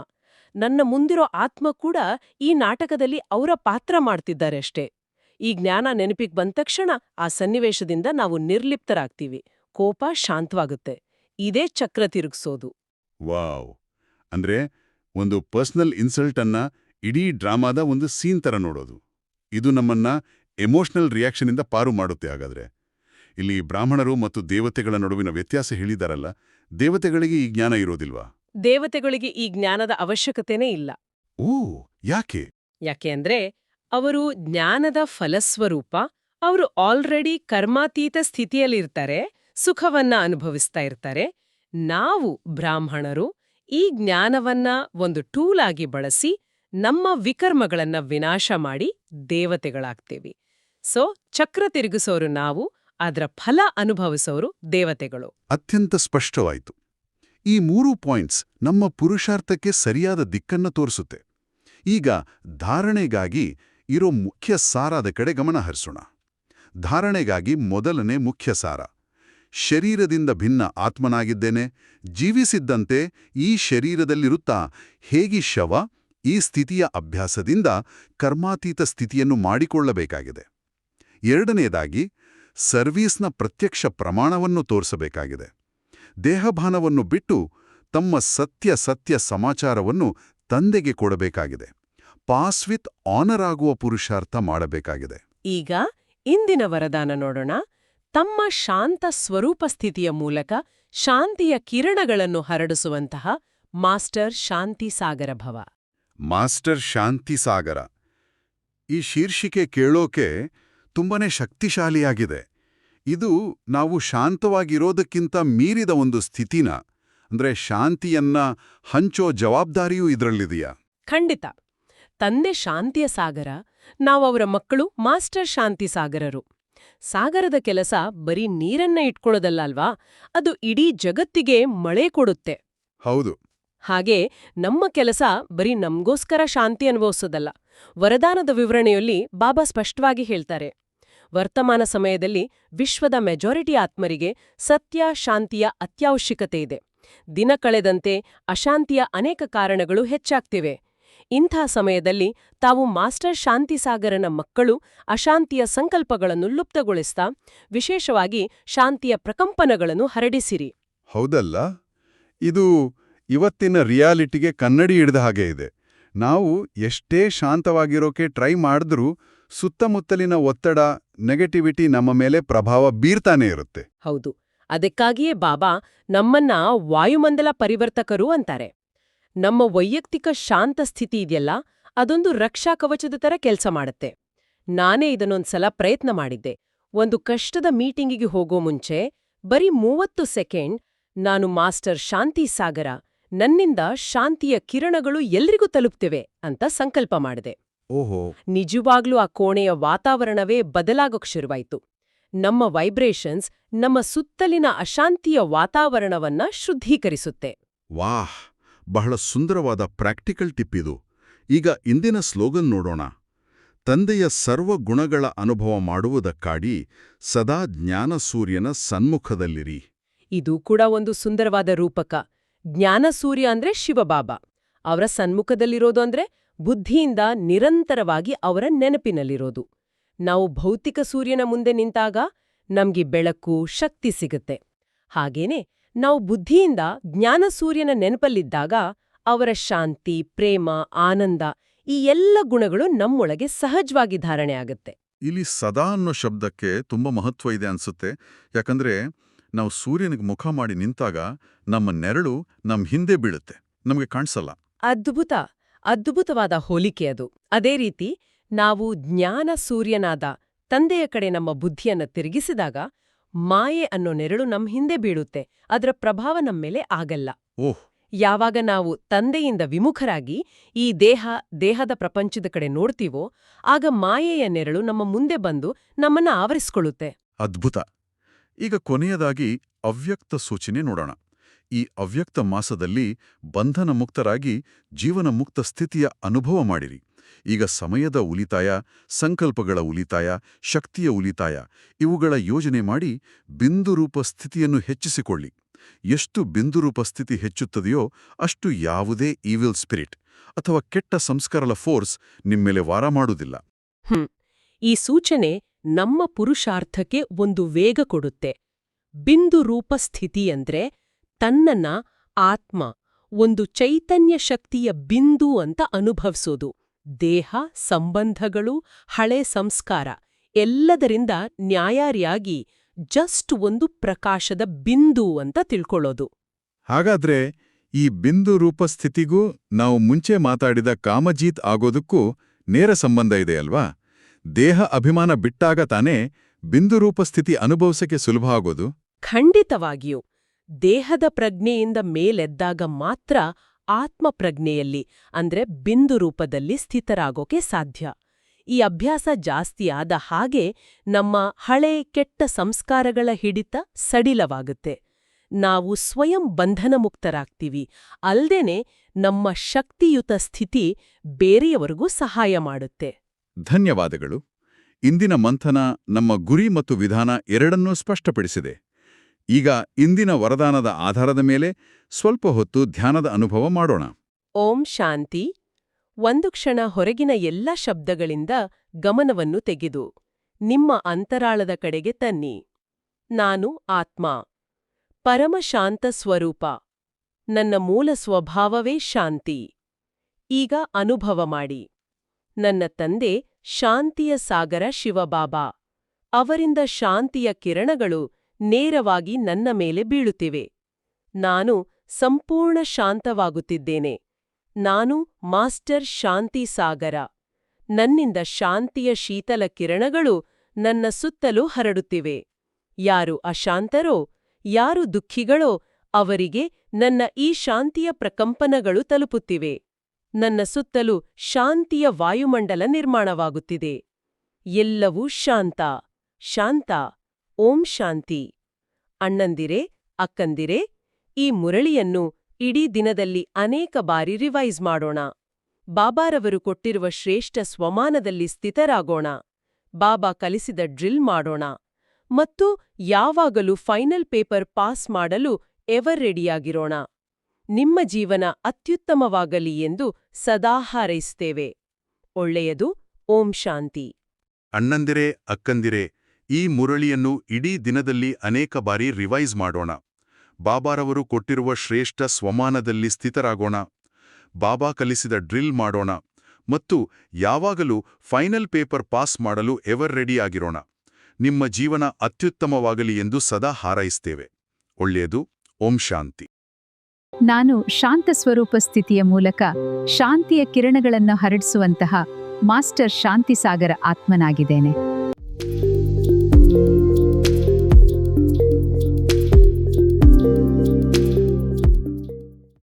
ನನ್ನ ಮುಂದಿರೋ ಆತ್ಮ ಕೂಡ ಈ ನಾಟಕದಲ್ಲಿ ಅವರ ಪಾತ್ರ ಮಾಡ್ತಿದ್ದಾರೆ ಅಷ್ಟೇ. ಈ ಜ್ಞಾನ ನೆನಪಿಗೆ ಬಂದ ತಕ್ಷಣ ಆ ಸನ್ನಿವೇಶದಿಂದ ನಾವು ನಿರ್ಲಿಪ್ತರಾಗ್ತೀವಿ. ಕೋಪ ಶಾಂತವಾಗುತ್ತೆ. ಇದೇ ಚಕ್ರ ತಿರುಗಿಸೋದು. ವಾವ್! ಅಂದ್ರೆ ಒಂದು ಪರ್ಸನಲ್ ಇನ್ಸಲ್ಟ್ ಅನ್ನ ಇಡೀ ಡ್ರಾಮಾದ ಒಂದು ಸೀನ್ ತರ ನೋಡೋದು. ಇದು ನಮ್ಮನ್ನ ಎಮೋಷನಲ್ ರಿಯಾಕ್ಷನ್ ಇಂದ ಪಾರು ಮಾಡುತ್ತೆ ಹಾಗಾದ್ರೆ. ಇಲ್ಲಿ ಬ್ರಾಹ್ಮಣರು ಮತ್ತು ದೇವತೆಗಳ ನಡುವಿನ ವ್ಯತ್ಯಾಸ ಹೇಳಿದಾರಲ್ಲ ದೇವತೆಗಳಿಗೆ ಈ ಜ್ಞಾನ ಇರೋದಿಲ್ವಾ? ದೇವತೆಗಳಿಗೆ ಈ ಜ್ಞಾನದ ಅವಶ್ಯಕತೆನೇ ಇಲ್ಲ. ಓ ಯಾಕೆ? ಯಾಕೆ ಅಂದ್ರೆ ಅವರು ಜ್ಞಾನದ ಫಲಸ್ವರೂಪ ಅವರು ಆಲ್ರೆಡಿ ಕರ್ಮಾತೀತ ಸ್ಥಿತಿಯಲ್ಲಿರ್ತಾರೆ ಸುಖವನ್ನ ಅನುಭವಿಸ್ತಾ ಇರ್ತಾರೆ. ನಾವು ಬ್ರಾಹ್ಮಣರು ಈ ಜ್ಞಾನವನ್ನ ಒಂದು ಟೂಲ್ ಆಗಿ ಬಳಸಿ ನಮ್ಮ ವಿಕರ್ಮಗಳನ್ನ ವಿನಾಶ ಮಾಡಿ ದೇವತೆಗಳಾಗ್ತೇವೆ. ಸೊ ಚಕ್ರ ತಿರುಗಿಸೋರು ನಾವು ಅದರ ಫಲ ಅನುಭವಿಸೋರು ದೇವತೆಗಳು. ಅತ್ಯಂತ ಸ್ಪಷ್ಟವಾಯಿತು. ಈ ಮೂರು ಪಾಯಿಂಟ್ಸ್ ನಮ್ಮ ಪುರುಷಾರ್ಥಕ್ಕೆ ಸರಿಯಾದ ದಿಕ್ಕನ್ನ ತೋರಿಸುತ್ತೆ. ಈಗ ಧಾರಣೆಗಾಗಿ ಇರೋ ಮುಖ್ಯ ಸಾರದ ಕಡೆ ಗಮನ ಹರಿಸೋಣ. ಧಾರಣೆಗಾಗಿ ಮೊದಲನೇ ಮುಖ್ಯ ಸಾರ. ಶರೀರದಿಂದ ಭಿನ್ನ ಆತ್ಮನಾಗಿದ್ದೇನೆ, ಜೀವಿಸಿದ್ದಂತೆ ಈ ಶರೀರದಲ್ಲಿರುತ್ತಾ ಹೇಗಿ ಶವ ಈ ಸ್ಥಿತಿಯ ಅಭ್ಯಾಸದಿಂದ ಕರ್ಮಾತೀತ ಸ್ಥಿತಿಯನ್ನು ಮಾಡಿಕೊಳ್ಳಬೇಕಾಗಿದೆ. ಎರಡನೆಯದಾಗಿ ಸರ್ವೀಸ್ನ ಪ್ರತ್ಯಕ್ಷ ಪ್ರಮಾಣವನ್ನು ತೋರಿಸಬೇಕಾಗಿದೆ. ದೇಹಭಾನವನ್ನು ಬಿಟ್ಟು ತಮ್ಮ ಸತ್ಯ ಸತ್ಯ ಸಮಾಚಾರವನ್ನು ತಂದೆಗೆ ಕೊಡಬೇಕಾಗಿದೆ. ಪಾಸ್ ವಿತ್ ಆನರ್ ಆಗುವ ಪುರುಷಾರ್ಥ ಮಾಡಬೇಕಾಗಿದೆ. ಈಗ ಇಂದಿನ ವರದಾನ ನೋಡೋಣ. ತಮ್ಮ ಶಾಂತ ಸ್ವರೂಪ ಸ್ಥಿತಿಯ ಮೂಲಕ ಶಾಂತಿಯ ಕಿರಣಗಳನ್ನು ಹರಡಿಸುವಂತಹ ಮಾಸ್ಟರ್ ಶಾಂತಿ ಸಾಗರ ಭವ. ಮಾಸ್ಟರ್ ಶಾಂತಿ ಸಾಗರ. ಈ ಶೀರ್ಷಿಕೆ ಕೇಳೋಕೆ ತುಂಬನೇ ಶಕ್ತಿಶಾಲಿಯಾಗಿದೆ. ಇದು ನಾವು ಶಾಂತವಾಗಿರೋದಕ್ಕಿಂತ ಮೀರಿದ ಒಂದು ಸ್ಥಿತಿನ ಅಂದ್ರೆ ಶಾಂತಿಯನ್ನ ಹಂಚೋ ಜವಾಬ್ದಾರಿಯೂ ಇದರಲ್ಲಿದೆಯಾ? ಖಂಡಿತ. ತಂದೆ ಶಾಂತಿಯ ಸಾಗರ ನಾವು ಅವರ ಮಕ್ಕಳು ಮಾಸ್ಟರ್ ಶಾಂತಿ ಸಾಗರರು. ಸಾಗರದ ಕೆಲಸ ಬರೀ ನೀರನ್ನ ಇಟ್ಕೊಳ್ಳೋದಲ್ಲ ಅಲ್ವಾ? ಅದು ಇಡೀ ಜಗತ್ತಿಗೆ ಮಳೆ ಕೊಡುತ್ತೆ. ಹೌದು. ಹಾಗೆ ನಮ್ಮ ಕೆಲಸ ಬರೀ ನಮ್ಗೋಸ್ಕರ ಶಾಂತಿ ಅನುಭವಿಸೋದಲ್ಲ. ವರದಾನದ ವಿವರಣೆಯಲ್ಲಿ ಬಾಬಾ ಸ್ಪಷ್ಟವಾಗಿ ಹೇಳ್ತಾರೆ. ವರ್ತಮಾನ ಸಮಯದಲ್ಲಿ ವಿಶ್ವದ ಮೆಜಾರಿಟಿ ಆತ್ಮರಿಗೆ ಸತ್ಯ, ಶಾಂತಿಯ ಅತ್ಯವಶ್ಯಕತೆ ಇದೆ. ದಿನ ಕಳೆದಂತೆ ಅಶಾಂತಿಯ ಅನೇಕ ಕಾರಣಗಳು ಹೆಚ್ಚಾಗ್ತಿವೆ. ಇಂಥ ಸಮಯದಲ್ಲಿ ತಾವು ಮಾಸ್ಟರ್ ಶಾಂತಿಸಾಗರನ ಮಕ್ಕಳು ಅಶಾಂತಿಯ ಸಂಕಲ್ಪಗಳನ್ನು ಲುಪ್ತಗೊಳಿಸ್ತಾ ವಿಶೇಷವಾಗಿ ಶಾಂತಿಯ ಪ್ರಕಂಪನಗಳನ್ನು ಹರಡಿಸಿರಿ. ಹೌದಲ್ಲ? ಇದು ಇವತ್ತಿನ ರಿಯಾಲಿಟಿಗೆ ಕನ್ನಡಿ ಹಿಡಿದ ಹಾಗೆ ಇದೆ. ನಾವು ಎಷ್ಟೇ ಶಾಂತವಾಗಿರೋಕೆ ಟ್ರೈ ಮಾಡಿದ್ರೂ ಸುತ್ತಮುತ್ತಲಿನ ಒತ್ತಡ, ನೆಗೆಟಿವಿಟಿ ನಮ್ಮ ಮೇಲೆ ಪ್ರಭಾವ ಬೀರ್ತಾನೆ ಇರುತ್ತೆ. ಹೌದು. ಅದಕ್ಕಾಗಿಯೇ ಬಾಬಾ ನಮ್ಮನ್ನ ವಾಯುಮಂಡಲ ಪರಿವರ್ತಕರು ಅಂತಾರೆ. ನಮ್ಮ ವೈಯಕ್ತಿಕ ಶಾಂತ ಸ್ಥಿತಿ ಇದೆಯಲ್ಲ, ಅದೊಂದು ರಕ್ಷಾ ಕವಚದ ತರ ಕೆಲಸ ಮಾಡುತ್ತೆ. ನಾನೇ ಇದನ್ನೊಂದ್ಸಲ ಪ್ರಯತ್ನ ಮಾಡಿದ್ದೆ. ಒಂದು ಕಷ್ಟದ ಮೀಟಿಂಗಿಗೆ ಹೋಗೋ ಮುಂಚೆ ಬರೀ ಮೂವತ್ತು ಸೆಕೆಂಡ್ ನಾನು ಮಾಸ್ಟರ್ ಶಾಂತಿ ಸಾಗರ ನನ್ನಿಂದ ಶಾಂತಿಯ ಕಿರಣಗಳು ಎಲ್ರಿಗೂ ತಲುಪ್ತಿವೆ ಅಂತ ಸಂಕಲ್ಪ ಮಾಡಿದೆ. ಓಹೋ. ನಿಜವಾಗ್ಲೂ ಆ ಕೋಣೆಯ ವಾತಾವರಣವೇ ಬದಲಾಗೋಕ್ ಶುರುವಾಯ್ತು. ನಮ್ಮ ವೈಬ್ರೇಷನ್ಸ್ ನಮ್ಮ ಸುತ್ತಲಿನ ಅಶಾಂತಿಯ ವಾತಾವರಣವನ್ನ ಶುದ್ಧೀಕರಿಸುತ್ತೆ. ವಾಹ್! ಬಹಳ ಸುಂದರವಾದ ಪ್ರಾಕ್ಟಿಕಲ್ ಟಿಪ್ ಇದು. ಈಗ ಇಂದಿನ ಸ್ಲೋಗನ್ ನೋಡೋಣ. ತಂದೆಯ ಸರ್ವ ಗುಣಗಳ ಅನುಭವ ಮಾಡುವುದಕ್ಕಾಗಿ ಸದಾ ಜ್ಞಾನ ಸೂರ್ಯನ ಸನ್ಮುಖದಲ್ಲಿರಿ. ಇದು ಕೂಡ ಒಂದು ಸುಂದರವಾದ ರೂಪಕ. ಜ್ಞಾನಸೂರ್ಯ ಅಂದ್ರೆ ಶಿವಬಾಬಾ. ಅವರ ಸನ್ಮುಖದಲ್ಲಿರೋದು ಅಂದ್ರೆ ಬುದ್ಧಿಯಿಂದ ನಿರಂತರವಾಗಿ ಅವರ ನೆನಪಿನಲ್ಲಿರೋದು. ನಾವು ಭೌತಿಕ ಸೂರ್ಯನ ಮುಂದೆ ನಿಂತಾಗ ನಮ್ಗೆ ಬೆಳಕು, ಶಕ್ತಿ ಸಿಗುತ್ತೆ. ಹಾಗೇನೆ ನಾವು ಬುದ್ಧಿಯಿಂದ ಜ್ಞಾನಸೂರ್ಯನ ನೆನಪಲ್ಲಿದ್ದಾಗ ಅವರ ಶಾಂತಿ, ಪ್ರೇಮ, ಆನಂದ ಈ ಎಲ್ಲ ಗುಣಗಳು ನಮ್ಮೊಳಗೆ ಸಹಜವಾಗಿ ಧಾರಣೆ ಆಗುತ್ತೆ. ಇಲ್ಲಿ ಸದಾ ಅನ್ನೋ ಶಬ್ದಕ್ಕೆ ತುಂಬಾ ಮಹತ್ವ ಇದೆ ಅನ್ಸುತ್ತೆ. ಯಾಕಂದ್ರೆ ನಾವು ಸೂರ್ಯನಿಗೆ ಮುಖ ಮಾಡಿ ನಿಂತಾಗ ನಮ್ಮ ನೆರಳು ನಮ್ಮ ಹಿಂದೆ ಬೀಳುತ್ತೆ. ನಮಗೆ ಕಾಣಿಸಲ್ಲ. ಅದ್ಭುತ ಅದ್ಭುತವಾದ ಹೋಲಿಕೆ ಅದು. ಅದೇ ರೀತಿ ನಾವು ಜ್ಞಾನ ಸೂರ್ಯನಾದ ತಂದೆಯ ಕಡೆ ನಮ್ಮ ಬುದ್ಧಿಯನ್ನು ತಿರುಗಿಸಿದಾಗ ಮಾಯೆ ಅನ್ನೋ ನೆರಳು ನಮ್ ಹಿಂದೆ ಬೀಳುತ್ತೆ. ಅದರ ಪ್ರಭಾವ ನಮ್ಮೇಲೆ ಆಗಲ್ಲ. ಓಹ್! ಯಾವಾಗ ನಾವು ತಂದೆಯಿಂದ ವಿಮುಖರಾಗಿ ಈ ದೇಹ ದೇಹದ ಪ್ರಪಂಚದ ಕಡೆ ನೋಡ್ತೀವೋ ಆಗ ಮಾಯೆಯ ನೆರಳು ನಮ್ಮ ಮುಂದೆ ಬಂದು ನಮ್ಮನ್ನ ಆವರಿಸಿಕೊಳ್ಳುತ್ತೆ. ಅದ್ಭುತ. ಈಗ ಕೊನೆಯದಾಗಿ ಅವ್ಯಕ್ತ ಸೂಚನೆ ನೋಡೋಣ. ಈ ಅವ್ಯಕ್ತ ಮಾಸದಲ್ಲಿ ಬಂಧನ ಮುಕ್ತರಾಗಿ ಜೀವನ ಮುಕ್ತ ಸ್ಥಿತಿಯ ಅನುಭವ ಮಾಡಿರಿ. ಈಗ ಸಮಯದ ಉಳಿತಾಯ, ಸಂಕಲ್ಪಗಳ ಉಳಿತಾಯ, ಶಕ್ತಿಯ ಉಳಿತಾಯ, ಇವುಗಳ ಯೋಜನೆ ಮಾಡಿ ಬಿಂದುರೂಪ ಸ್ಥಿತಿಯನ್ನು ಹೆಚ್ಚಿಸಿಕೊಳ್ಳಿ. ಎಷ್ಟು ಬಿಂದುರೂಪ ಸ್ಥಿತಿ ಹೆಚ್ಚುತ್ತದೆಯೋ ಅಷ್ಟು ಯಾವುದೇ ಈವಿಲ್ ಸ್ಪಿರಿಟ್ ಅಥವಾ ಕೆಟ್ಟ ಸಂಸ್ಕಾರಗಳ ಫೋರ್ಸ್ ನಿಮ್ಮೇಲೆ ವಾರ ಮಾಡುವುದಿಲ್ಲ. ಈ ಸೂಚನೆ ನಮ್ಮ ಪುರುಷಾರ್ಥಕ್ಕೆ ಒಂದು ವೇಗ ಕೊಡುತ್ತೆ. ಬಿಂದು ರೂಪ ಸ್ಥಿತಿ ಅಂದ್ರೆ ತನ್ನನ್ನ ಆತ್ಮ ಒಂದು ಚೈತನ್ಯ ಶಕ್ತಿಯ ಬಿಂದು ಅಂತ ಅನುಭವಿಸೋದು. ದೇಹ, ಸಂಬಂಧಗಳು, ಹಳೆ ಸಂಸ್ಕಾರ ಎಲ್ಲದರಿಂದ ನ್ಯಾಯಾರಿಯಾಗಿ ಜಸ್ಟ್ ಒಂದು ಪ್ರಕಾಶದ ಬಿಂದು ಅಂತ ತಿಳ್ಕೊಳ್ಳೋದು. ಹಾಗಾದ್ರೆ ಈ ಬಿಂದು ರೂಪ ಸ್ಥಿತಿಗೂ ನಾವು ಮುಂಚೆ ಮಾತಾಡಿದ ಕಾಮಜೀತ್ ಆಗೋದಕ್ಕೂ ನೇರ ಸಂಬಂಧ ಇದೆ ಅಲ್ವಾ ದೇಹ ಅಭಿಮಾನ ಬಿಟ್ಟಾಗ ತಾನೇ ಬಿಂದುರೂಪ ಸ್ಥಿತಿ ಅನುಭವಿಸಕ್ಕೆ ಸುಲಭ ಆಗೋದು? ಖಂಡಿತವಾಗಿಯೂ. ದೇಹದ ಪ್ರಜ್ಞೆಯಿಂದ ಮೇಲೆದ್ದಾಗ ಮಾತ್ರ ಆತ್ಮಪ್ರಜ್ಞೆಯಲ್ಲಿ ಅಂದ್ರೆ ಬಿಂದು ರೂಪದಲ್ಲಿ ಸ್ಥಿತರಾಗೋಕೆ ಸಾಧ್ಯ. ಈ ಅಭ್ಯಾಸ ಜಾಸ್ತಿಯಾದ ಹಾಗೆ ನಮ್ಮ ಹಳೆ ಕೆಟ್ಟ ಸಂಸ್ಕಾರಗಳ ಹಿಡಿತ ಸಡಿಲವಾಗುತ್ತೆ. ನಾವು ಸ್ವಯಂ ಬಂಧನಮುಕ್ತರಾಗ್ತೀವಿ ಅಲ್ದೇನೆ ನಮ್ಮ ಶಕ್ತಿಯುತ ಸ್ಥಿತಿ ಬೇರೆಯವರಿಗೂ ಸಹಾಯ ಮಾಡುತ್ತೆ. ಧನ್ಯವಾದಗಳು. ಇಂದಿನ ಮಂಥನ ನಮ್ಮ ಗುರಿ ಮತ್ತು ವಿಧಾನ ಎರಡನ್ನೂ ಸ್ಪಷ್ಟಪಡಿಸಿದೆ. ಈಗ ಇಂದಿನ ವರದಾನದ ಆಧಾರದ ಮೇಲೆ ಸ್ವಲ್ಪ ಹೊತ್ತು ಧ್ಯಾನದ ಅನುಭವ ಮಾಡೋಣ. ಓಂ ಶಾಂತಿ. ಒಂದು ಕ್ಷಣ ಹೊರಗಿನ ಎಲ್ಲ ಶಬ್ದಗಳಿಂದ ಗಮನವನ್ನು ತೆಗೆದು ನಿಮ್ಮ ಅಂತರಾಳದ ಕಡೆಗೆ ತನ್ನಿ. ನಾನು ಆತ್ಮ. ಪರಮಶಾಂತ ಸ್ವರೂಪ. ನನ್ನ ಮೂಲ ಸ್ವಭಾವವೇ ಶಾಂತಿ. ಈಗ ಅನುಭವ ಮಾಡಿ. ನನ್ನ ತಂದೆ ಶಾಂತಿಯ ಸಾಗರ ಶಿವಬಾಬಾ. ಅವರಿಂದ ಶಾಂತಿಯ ಕಿರಣಗಳು ನೇರವಾಗಿ ನನ್ನ ಮೇಲೆ ಬೀಳುತ್ತಿವೆ. ನಾನು ಸಂಪೂರ್ಣ ಶಾಂತವಾಗುತ್ತಿದ್ದೇನೆ. ನಾನು ಮಾಸ್ಟರ್ ಶಾಂತಿ ಸಾಗರ. ನನ್ನಿಂದ ಶಾಂತಿಯ ಶೀತಲ ಕಿರಣಗಳು ನನ್ನ ಸುತ್ತಲೂ ಹರಡುತ್ತಿವೆ. ಯಾರು ಅಶಾಂತರೋ, ಯಾರು ದುಃಖಿಗಳೋ, ಅವರಿಗೆ ನನ್ನ ಈ ಶಾಂತಿಯ ಪ್ರಕಂಪನಗಳು ತಲುಪುತ್ತಿವೆ. ನನ್ನ ಸುತ್ತಲೂ ಶಾಂತಿಯ ವಾಯುಮಂಡಲ ನಿರ್ಮಾಣವಾಗುತ್ತಿದೆ. ಎಲ್ಲವೂ ಶಾಂತ. ಶಾಂತ. ಓಂ ಶಾಂತಿ. ಅಣ್ಣಂದಿರೆ, ಅಕ್ಕಂದಿರೆ, ಈ ಮುರಳಿಯನ್ನು ಇಡೀ ದಿನದಲ್ಲಿ ಅನೇಕ ಬಾರಿ ರಿವೈಸ್ ಮಾಡೋಣ. ಬಾಬಾರವರು ಕೊಟ್ಟಿರುವ ಶ್ರೇಷ್ಠ ಸ್ವಮಾನದಲ್ಲಿ ಸ್ಥಿತರಾಗೋಣ. ಬಾಬಾ ಕಲಿಸಿದ ಡ್ರಿಲ್ ಮಾಡೋಣ. ಮತ್ತು ಯಾವಾಗಲೂ ಫೈನಲ್ ಪೇಪರ್ ಪಾಸ್ ಮಾಡಲು ಎವರ್ ರೆಡಿಯಾಗಿರೋಣ. ನಿಮ್ಮ ಜೀವನ ಅತ್ಯುತ್ತಮವಾಗಲಿ ಎಂದು ಸದಾ ಹಾರೈಸ್ತೇವೆ ಒಳ್ಳೆಯದು. ಓಂ ಶಾಂತಿ. ಅಣ್ಣಂದಿರೇ, ಅಕ್ಕಂದಿರೇ, ಈ ಮುರಳಿಯನ್ನು ಇಡೀ ದಿನದಲ್ಲಿ ಅನೇಕ ಬಾರಿ ರಿವೈಸ್ ಮಾಡೋಣ. ಬಾಬಾರವರು ಕೊಟ್ಟಿರುವ ಶ್ರೇಷ್ಠ ಸ್ವಮಾನದಲ್ಲಿ ಸ್ಥಿತರಾಗೋಣ. ಬಾಬಾ ಕಲಿಸಿದ ಡ್ರಿಲ್ ಮಾಡೋಣ. ಮತ್ತು ಯಾವಾಗಲೂ ಫೈನಲ್ ಪೇಪರ್ ಪಾಸ್ ಮಾಡಲು ಎವರ್ ರೆಡಿಯಾಗಿರೋಣ ನಿಮ್ಮ ಜೀವನ ಅತ್ಯುತ್ತಮವಾಗಲಿ ಎಂದು ಸದಾ ಹಾರೈಸ್ತೇವೆ ಒಳ್ಳೆಯದು. ಓಂ ಶಾಂತಿ. ನಾನು ಶಾಂತ ಸ್ವರೂಪ ಸ್ಥಿತಿಯ ಮೂಲಕ ಶಾಂತಿಯ ಕಿರಣಗಳನ್ನು ಹರಡಿಸುವಂತಹ ಮಾಸ್ಟರ್ ಶಾಂತಿಸಾಗರ ಆತ್ಮನಾಗಿದ್ದೇನೆ.